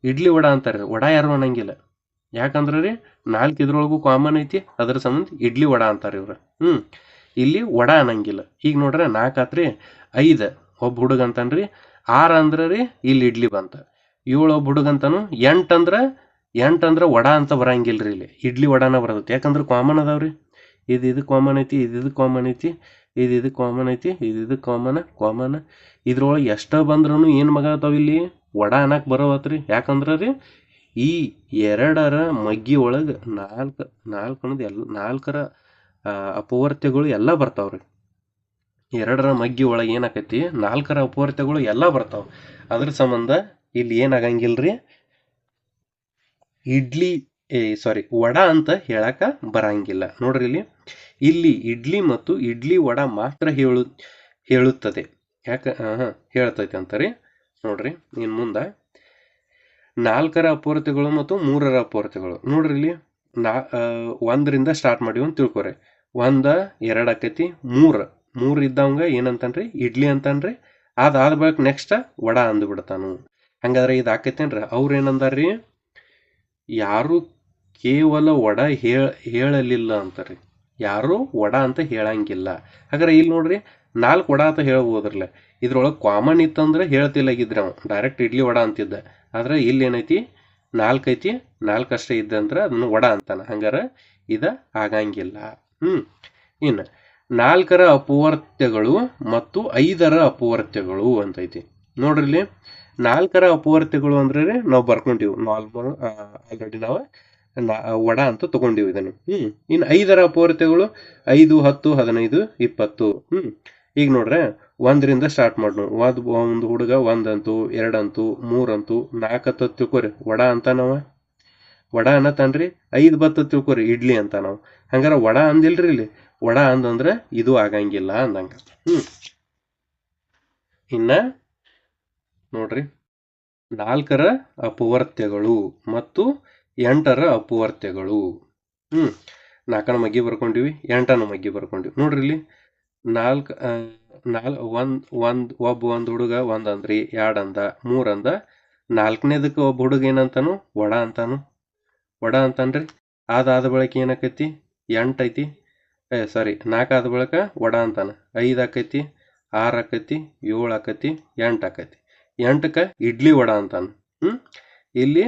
ಇಡ್ಲಿ ವಡ ಅಂತಾರೆ ವಡ ಯಾರು ಅನ್ನಂಗಿಲ್ಲ. ಯಾಕಂದ್ರೆ ರೀ, ನಾಲ್ಕು ಇದ್ರೊಳಗೂ ಕಾಮನ್ ಐತಿ, ಅದ್ರ ಸಂಬಂಧ ಇಡ್ಲಿ ವಡ ಅಂತಾರೆ ಇವ್ರು. ಹ್ಞೂ ಇಲ್ಲಿ ವಡ ಅನ್ನಂಗಿಲ್ಲ. ಈಗ ನೋಡ್ರೆ ನಾಲ್ಕು ಆತ್ರಿ, ಐದು, ಒಬ್ಬ ಹುಡುಗ ಅಂತಾನ್ರಿ, ಆರು ಅಂದ್ರೆ ರೀ, ಇಲ್ಲಿ ಇಡ್ಲಿ ಬಂತ. ಏಳು ಒಬ್ಬ ಹುಡುಗ ಅಂತಾನು, ಎಂಟು ಅಂದ್ರೆ ಎಂಟು ಅಂದ್ರೆ ವಡ ಅಂತ ಬರಂಗಿಲ್ರಿ ಇಲ್ಲಿ. ಇಡ್ಲಿ ವಡನ ಬರ್ತೈತಿ ಯಾಕಂದ್ರೆ ಕಾಮನ್ ಅದಾವ್ರಿ. ಇದು ಇದು ಕಾಮನ್ ಐತಿ, ಇದು ಇದು ಕಾಮನ್ ಐತಿ, ಇದು ಇದು ಕಾಮನ್ ಐತಿ, ಇದು ಇದು ಕಾಮನ್ ಕಾಮನ್ ಇದ್ರೊಳಗೆ ಎಷ್ಟೋ ಬಂದ್ರೂ ಏನು ಮಗ ಆತಾವ ಇಲ್ಲಿ? ವಡ ಅನ್ನಕ್ಕೆ ರೀ ಯಾಕಂದ್ರೆ ರೀ, ಈ ಎರಡರ ಮಗ್ಗಿ ಒಳಗೆ ನಾಲ್ಕು ನಾಲ್ಕು ಅನ್ನೋದು ಎಲ್ಲ, ನಾಲ್ಕರ ಅಪವರ್ತ್ಯಗಳು ಎಲ್ಲ ಬರ್ತಾವ್ರಿ. ಎರಡರ ಮಗ್ಗಿ ಒಳಗೆ ಏನಾಕೈತಿ? ನಾಲ್ಕರ ಅಪವರ್ತ್ಯಗಳು ಎಲ್ಲ ಬರ್ತಾವೆ. ಅದ್ರ ಸಂಬಂಧ ಇಲ್ಲಿ ಏನಾಗಂಗಿಲ್ರಿ ಇಡ್ಲಿ, ಏ ಸಾರಿ ವಡ ಅಂತ ಹೇಳಕ ಬರಂಗಿಲ್ಲ. ನೋಡ್ರಿ ಇಲ್ಲಿ. ಇಲ್ಲಿ ಇಡ್ಲಿ ಮತ್ತು ಇಡ್ಲಿ ವಡ ಮಾತ್ರ ಹೇಳು, ಹೇಳುತ್ತದೆ. ಯಾಕ ಹಾಂ, ಹೇಳ್ತೈತೆ ಅಂತಾರೆ ನೋಡ್ರಿ ಇನ್ನು ಮುಂದೆ. ನಾಲ್ಕರ ಅಪೂರ್ತಿಗಳು ಮತ್ತು ಮೂರರ ಅಪೂರ್ತಿಗಳು ನೋಡ್ರಿ ಇಲ್ಲಿ, ನಾ ಒಂದರಿಂದ ಸ್ಟಾರ್ಟ್ ಮಾಡಿವಿ ಅಂತ ತಿಳ್ಕೊರಿ. ಒಂದ, ಎರಡು ಆಕೈತಿ, ಮೂರು. ಮೂರು ಇದ್ದವಂಗ ಏನಂತಾನ್ರಿ? ಇಡ್ಲಿ ಅಂತಾನ್ರಿ. ಅದಾದ ಬಳಿಕ ನೆಕ್ಸ್ಟ್ ವಡ ಅಂದ್ಬಿಡ್ತಾನು. ಹಂಗಾದ್ರೆ ಇದು ಆಕೈತೇನ್ರಿ? ಅವ್ರು ಏನಂದಾರ್ರಿ? ಯಾರು ಕೇವಲ ಹೇಳ ಹೇಳಲಿಲ್ಲ ಅಂತಾರೆ. ಯಾರು ವಡ ಅಂತ ಹೇಳಂಗಿಲ್ಲ. ಹಾಗಾದ್ರೆ ಇಲ್ಲಿ ನೋಡ್ರಿ, ನಾಲ್ಕು ವಡ ಅಂತ ಹೇಳ್ಬೋದ್ರಲ್ಲ. ಇದ್ರೊಳಗೆ ಕಾಮನ್ ಇತ್ತಂದ್ರೆ ಹೇಳ್ತಿಲ್ಲಾಗಿದ್ರೆ ಅವ. ಡೈರೆಕ್ಟ್ ಇಡ್ಲಿ ವಡ ಅಂತಿದ್ದ. ಆದ್ರೆ ಇಲ್ಲಿ ಏನೈತಿ? ನಾಲ್ಕು ಐತಿ, ನಾಲ್ಕು ಅಷ್ಟೇ ಇದ್ದಂದ್ರೆ ಅದನ್ನು ವಡ ಅಂತಾನ. ಹಂಗಾರ ಇದ ಆಗಂಗಿಲ್ಲ. ಹ್ಮ್. ಇನ್ನು ನಾಲ್ಕರ ಅಪವರ್ತ್ಯಗಳು ಮತ್ತು ಐದರ ಅಪವರ್ತ್ಯಗಳು ಅಂತೈತಿ. ಇಲ್ಲಿ ನಾಲ್ಕರ ಅಪವರ್ತ್ಯಗಳು ಅಂದ್ರೆ ನಾವು ಬರ್ಕೊಂಡಿವಿ. ನಾಲ್ಮಲ್ ಆಲ್ರೆಡಿ ನಾವು ವಡ ಅಂತ ತಗೊಂಡಿವಿ ಇದನ್ನು. ಹ್ಮ್. ಇನ್ನು ಐದರ ಅಪವರ್ತ್ಯಗಳು ಐದು, ಹತ್ತು, ಹದಿನೈದು, ಇಪ್ಪತ್ತು. ಹ್ಮ್. ಈಗ ನೋಡ್ರೆ, ಒಂದರಿಂದ ಸ್ಟಾರ್ಟ್ ಮಾಡೋಣ ಒಂದು ಒಂದು ಹುಡುಗ ಒಂದಂತು, ಎರಡಂತು, ಮೂರಂತು ನಾಲ್ಕತ್ತು ತಿಳ್ಕೊರಿ ವಡ ಅಂತ ನಾವ? ವಡ ಅನ್ನತಾನ್ರಿ ಐದು, ಬತ್ತ ತಿಳ್ಕೊರಿ ಇಡ್ಲಿ ಅಂತ ನಾವು. ಹಂಗಾರ ವಡ ಅಂದಿಲ್ರಿ ಇಲ್ಲಿ. ವಡ ಅಂದಂದ್ರೆ ಇದು ಆಗಂಗಿಲ್ಲ ಅಂದಂಗ. ಹ್ಮ್. ಇನ್ನ ನೋಡ್ರಿ. ನಾಲ್ಕರ ಅಪವರ್ತ್ಯಗಳು ಮತ್ತು ಎಂಟರ ಅಪವರ್ತ್ಯಗಳು. ಹ್ಞೂ ನಾಲ್ಕನ ಮಗ್ಗಿ ಬರ್ಕೊಂಡಿವಿ, ಎಂಟನ ಮಗ್ಗಿ ಬರ್ಕೊಂಡಿವಿ. ನೋಡ್ರಿ ಇಲ್ಲಿ ನಾಲ್ಕು ನಾಲ್, ಒಂದು ಒಂದು, ಒಬ್ಬ ಒಂದು ಹುಡುಗ, ಒಂದು ಅಂದ್ರಿ ಎರಡು ಅಂದ, ಮೂರು ಅಂದ, ನಾಲ್ಕನೇದಕ್ಕೆ ಒಬ್ಬ ಹುಡುಗ ಏನಂತಾನು, ವಡ ಅಂತಾನು. ವಡ ಅಂತಾನ್ರಿ ಅದಾದ ಬಳಿಕ ಏನಾಕೈತಿ, ಎಂಟು ಐತಿ. ಏ, ಸಾರಿ, ನಾಲ್ಕು ಆದ ಬಳಿಕ ವಡ ಅಂತಾನ. ಐದು ಆಕೈತಿ, ಆರು ಆಕೈತಿ, ಏಳು ಆಕೈತಿ, ಎಂಟು ಆಕೈತಿ. ಎಂಟಕ್ಕೆ ಇಡ್ಲಿ ವಡ ಅಂತಾನೆ. ಹ್ಞೂ ಇಲ್ಲಿ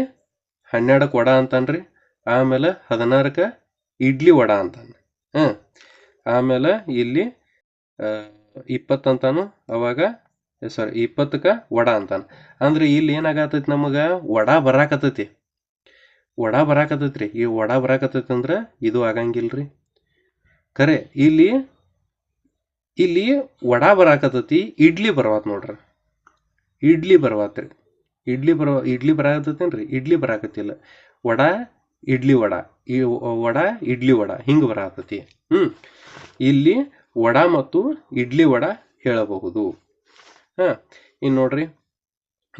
ಹನ್ನೆರಡಕ್ಕೆ ವಡ ರೀ ಆಮೇಲೆ ಹದಿನಾರಕ್ಕೆ ಇಡ್ಲಿ ವಡ ಅಂತಾನೆ. ಹಾಂ? ಆಮೇಲೆ ಇಲ್ಲಿ ಇಪ್ಪತ್ತು ಅಂತಾನು, ಅವಾಗ ಸಾರಿ ಇಪ್ಪತ್ತಕ್ಕೆ ವಡ ಅಂತಾನೆ. ಅಂದ್ರೆ ಇಲ್ಲಿ ಏನಾಗತ್ತೈತಿ ನಮಗೆ? ವಡ ಬರಾಕತ್ತೈತಿ. ವಡ ಬರಾಕತ್ತೈತ್ರಿ. ಈ ವಡ ಬರಾಕತ್ತೈತಿ ಅಂದ್ರೆ ಇದು ರೀ ಖರೆ, ಇಲ್ಲಿ ಇಲ್ಲಿ ವಡ ಬರಾಕತ್ತೈತಿ, ಇಡ್ಲಿ ಬರವಾತ್ ನೋಡ್ರಿ. ಇಡ್ಲಿ ಬರವಾತ್ರಿ. ಇಡ್ಲಿ ಬರ, ಇಡ್ಲಿ ಬರಾಕತ್ತೈತೇನ್ರಿ ಇಡ್ಲಿ ಬರಾಕತ್ತಿಲ್ಲ. ವಡ, ಇಡ್ಲಿ ವಡ. ಈ ವಡ, ಇಡ್ಲಿ ವಡ. ಹಿಂಗೆ ಬರಾತೈತಿ ಹ್ಞೂ ಇಲ್ಲಿ ವಡ ಮತ್ತು ಇಡ್ಲಿ ವಡ ಹೇಳಬಹುದು. ಹಾಂ. ಇನ್ನು ನೋಡ್ರಿ.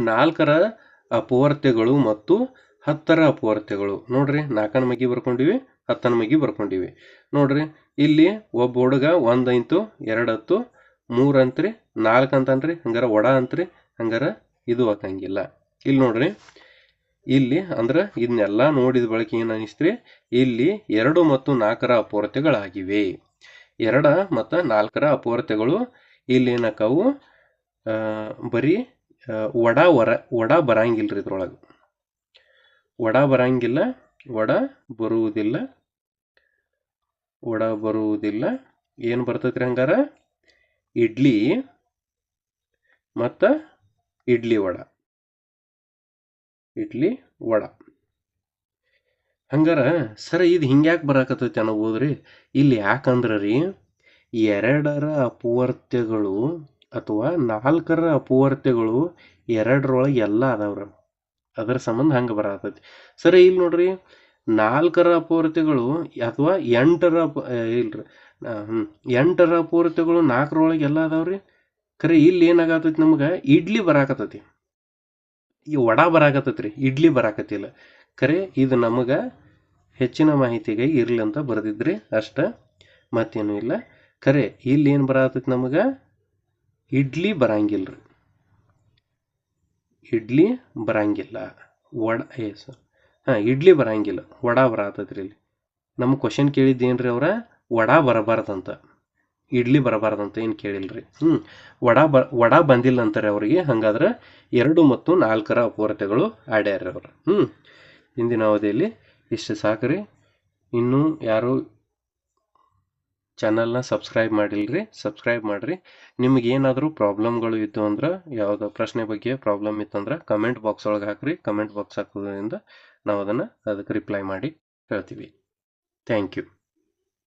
ನಾಲ್ಕರ ಅಪವರ್ತ್ಯಗಳು ಮತ್ತು ಹತ್ತರ ಅಪವರ್ತ್ಯಗಳು ನೋಡ್ರಿ, ನಾಲ್ಕನ ಮಗಿ ಬರ್ಕೊಂಡಿವಿ, ಹತ್ತನ ಮಗಿ ಬರ್ಕೊಂಡಿವಿ. ನೋಡ್ರಿ, ಇಲ್ಲಿ ಒಬ್ಬ ಹುಡುಗ ಒಂದು ಐತು ಎರಡು ಹತ್ತು, ಮೂರು ಅಂತ್ರಿ, ನಾಲ್ಕು ಅಂತನ್ರಿ, ಹಂಗಾರ ವಡ ಅಂತ್ರಿ ಹಂಗಾರ ಇದು ಹಾಕಂಗಿಲ್ಲ ಇಲ್ಲಿ ನೋಡ್ರಿ, ಇಲ್ಲಿ ಅಂದ್ರೆ ಇದನ್ನೆಲ್ಲ ನೋಡಿದ ಬಳಿಕ ಏನು ಅನಿಸ್ತ್ರಿ, ಇಲ್ಲಿ ಎರಡು ಮತ್ತು ನಾಲ್ಕರ ಅಪೂರ್ತೆಗಳಾಗಿವೆ ಎರಡ ಮತ್ತು ನಾಲ್ಕರ ಅಪೂರ್ತೆಗಳು ಇಲ್ಲಿ ಏನಕ್ಕವು? ಬರೀ ವಡ ವರ, ವಡ ರೀ ಇದ್ರೊಳಗೆ. ವಡ ಬರಂಗಿಲ್ಲ, ವಡ ಬರುವುದಿಲ್ಲ ವಡ ಬರುವುದಿಲ್ಲ. ಏನು ಬರ್ತೈತ್ರಿ ಹಂಗಾರ? ಇಡ್ಲಿ ಮತ್ತು ಇಡ್ಲಿ ವಡ. ಇಡ್ಲಿ ವಡ. ಹಂಗಾರ ಸರ ಇದು ಹಿಂಗ್ಯಾಕೆ ಬರಾಕತ್ತೈತಿ ಓದ್ರಿ ಇಲ್ಲಿ ಯಾಕಂದ್ರೆ ರೀ ಎರಡರ ಅಪವರ್ತ್ಯಗಳು ಅಥವಾ ನಾಲ್ಕರ ಅಪವರ್ತ್ಯಗಳು ಎರಡರೊಳಗೆ ಎಲ್ಲ ಅದಾವ್ರಿ. ಅದರ ಸಂಬಂಧ ಹಂಗೆ ಬರಕತ್ತೈತಿ. ಸರ ಇಲ್ಲಿ ನೋಡ್ರಿ ನಾಲ್ಕರ ಅಪವರ್ತ್ಯಗಳು ಅಥವಾ ಎಂಟರ ಅಪ ಇಲ್ರಿ ಎಂಟರ ಅಪವರ್ತ್ಯಗಳು ನಾಲ್ಕರೊಳಗೆ ಎಲ್ಲ ಅದಾವ್ರಿ? ಖರೆ ಇಲ್ಲಿ ಏನಾಗತೈತಿ ನಮ್ಗೆ? ಇಡ್ಲಿ ಬರಾಕತ್ತೈತಿ ಈ ವಡ ಬರಾಕತ್ತೈತ್ರಿ ಇಡ್ಲಿ ಬರಾಕತ್ತಿಲ್ಲ ಖರೆ ಇದು ನಮಗೆ ಹೆಚ್ಚಿನ ಮಾಹಿತಿಗೆ ಇರಲಿ ಅಂತ ಬರೆದಿದ್ರಿ, ಅಷ್ಟ ಮತ್ತೇನು ಇಲ್ಲ. ಖರೆ ಇಲ್ಲಿ ಏನು ಬರಾತೈತಿ ನಮಗೆ? ಇಡ್ಲಿ ಬರಂಗಿಲ್ರಿ. ಇಡ್ಲಿ ಬರಂಗಿಲ್ಲ. ವಡ, ಏ ಸರ್ ಹಾಂ, ಇಡ್ಲಿ ಬರಂಗಿಲ್ಲ. ವಡ ಬರಾತೈತ್ರಿ ಇಲ್ಲಿ. ನಮ್ಮ ಕ್ವಶನ್ ಕೇಳಿದ್ದೇನ್ರಿ ಅವ್ರ? ವಡ ಬರಬಾರ್ದಂತ. ಇಡ್ಲಿ ಬರಬಾರ್ದಂತ ಏನು ಕೇಳಿಲ್ರಿ? ಹ್ಞೂ ವಡ ಬ, ವಡ ಬಂದಿಲ್ಲ ಅಂತಾರೆ ಅವರಿಗೆ, ಹಾಗಾದ್ರೆ ಎರಡು ಮತ್ತು ನಾಲ್ಕರ ಅಪೂರ್ತೆಗಳು ಆಡ್ಯಾರ ಅವರು. ಹ್ಞೂ ಇಂದಿನ ಅವಧಿಯಲ್ಲಿ ಇಷ್ಟು ಸಾಕ್ರಿ. ಇನ್ನೂ ಯಾರು ಚಾನಲ್ನ ಸಬ್ಸ್ಕ್ರೈಬ್ ಮಾಡಿಲ್ರಿ, ಸಬ್ಸ್ಕ್ರೈಬ್ ಮಾಡಿರಿ. ನಿಮ್ಗೆ ಏನಾದರೂ ಪ್ರಾಬ್ಲಮ್ಗಳು ಇದ್ದು ಅಂದ್ರೆ, ಯಾವುದೋ ಪ್ರಶ್ನೆ ಬಗ್ಗೆ ಪ್ರಾಬ್ಲಮ್ ಇತ್ತಂದ್ರೆ ಕಮೆಂಟ್ ಬಾಕ್ಸ್ ಒಳಗೆ ಹಾಕ್ರಿ. ಕಮೆಂಟ್ ಬಾಕ್ಸ್ ಹಾಕೋದ್ರಿಂದ ನಾವು ಅದನ್ನು ಅದಕ್ಕೆ ರಿಪ್ಲೈ ಮಾಡಿ ಹೇಳ್ತೀವಿ. Thank you.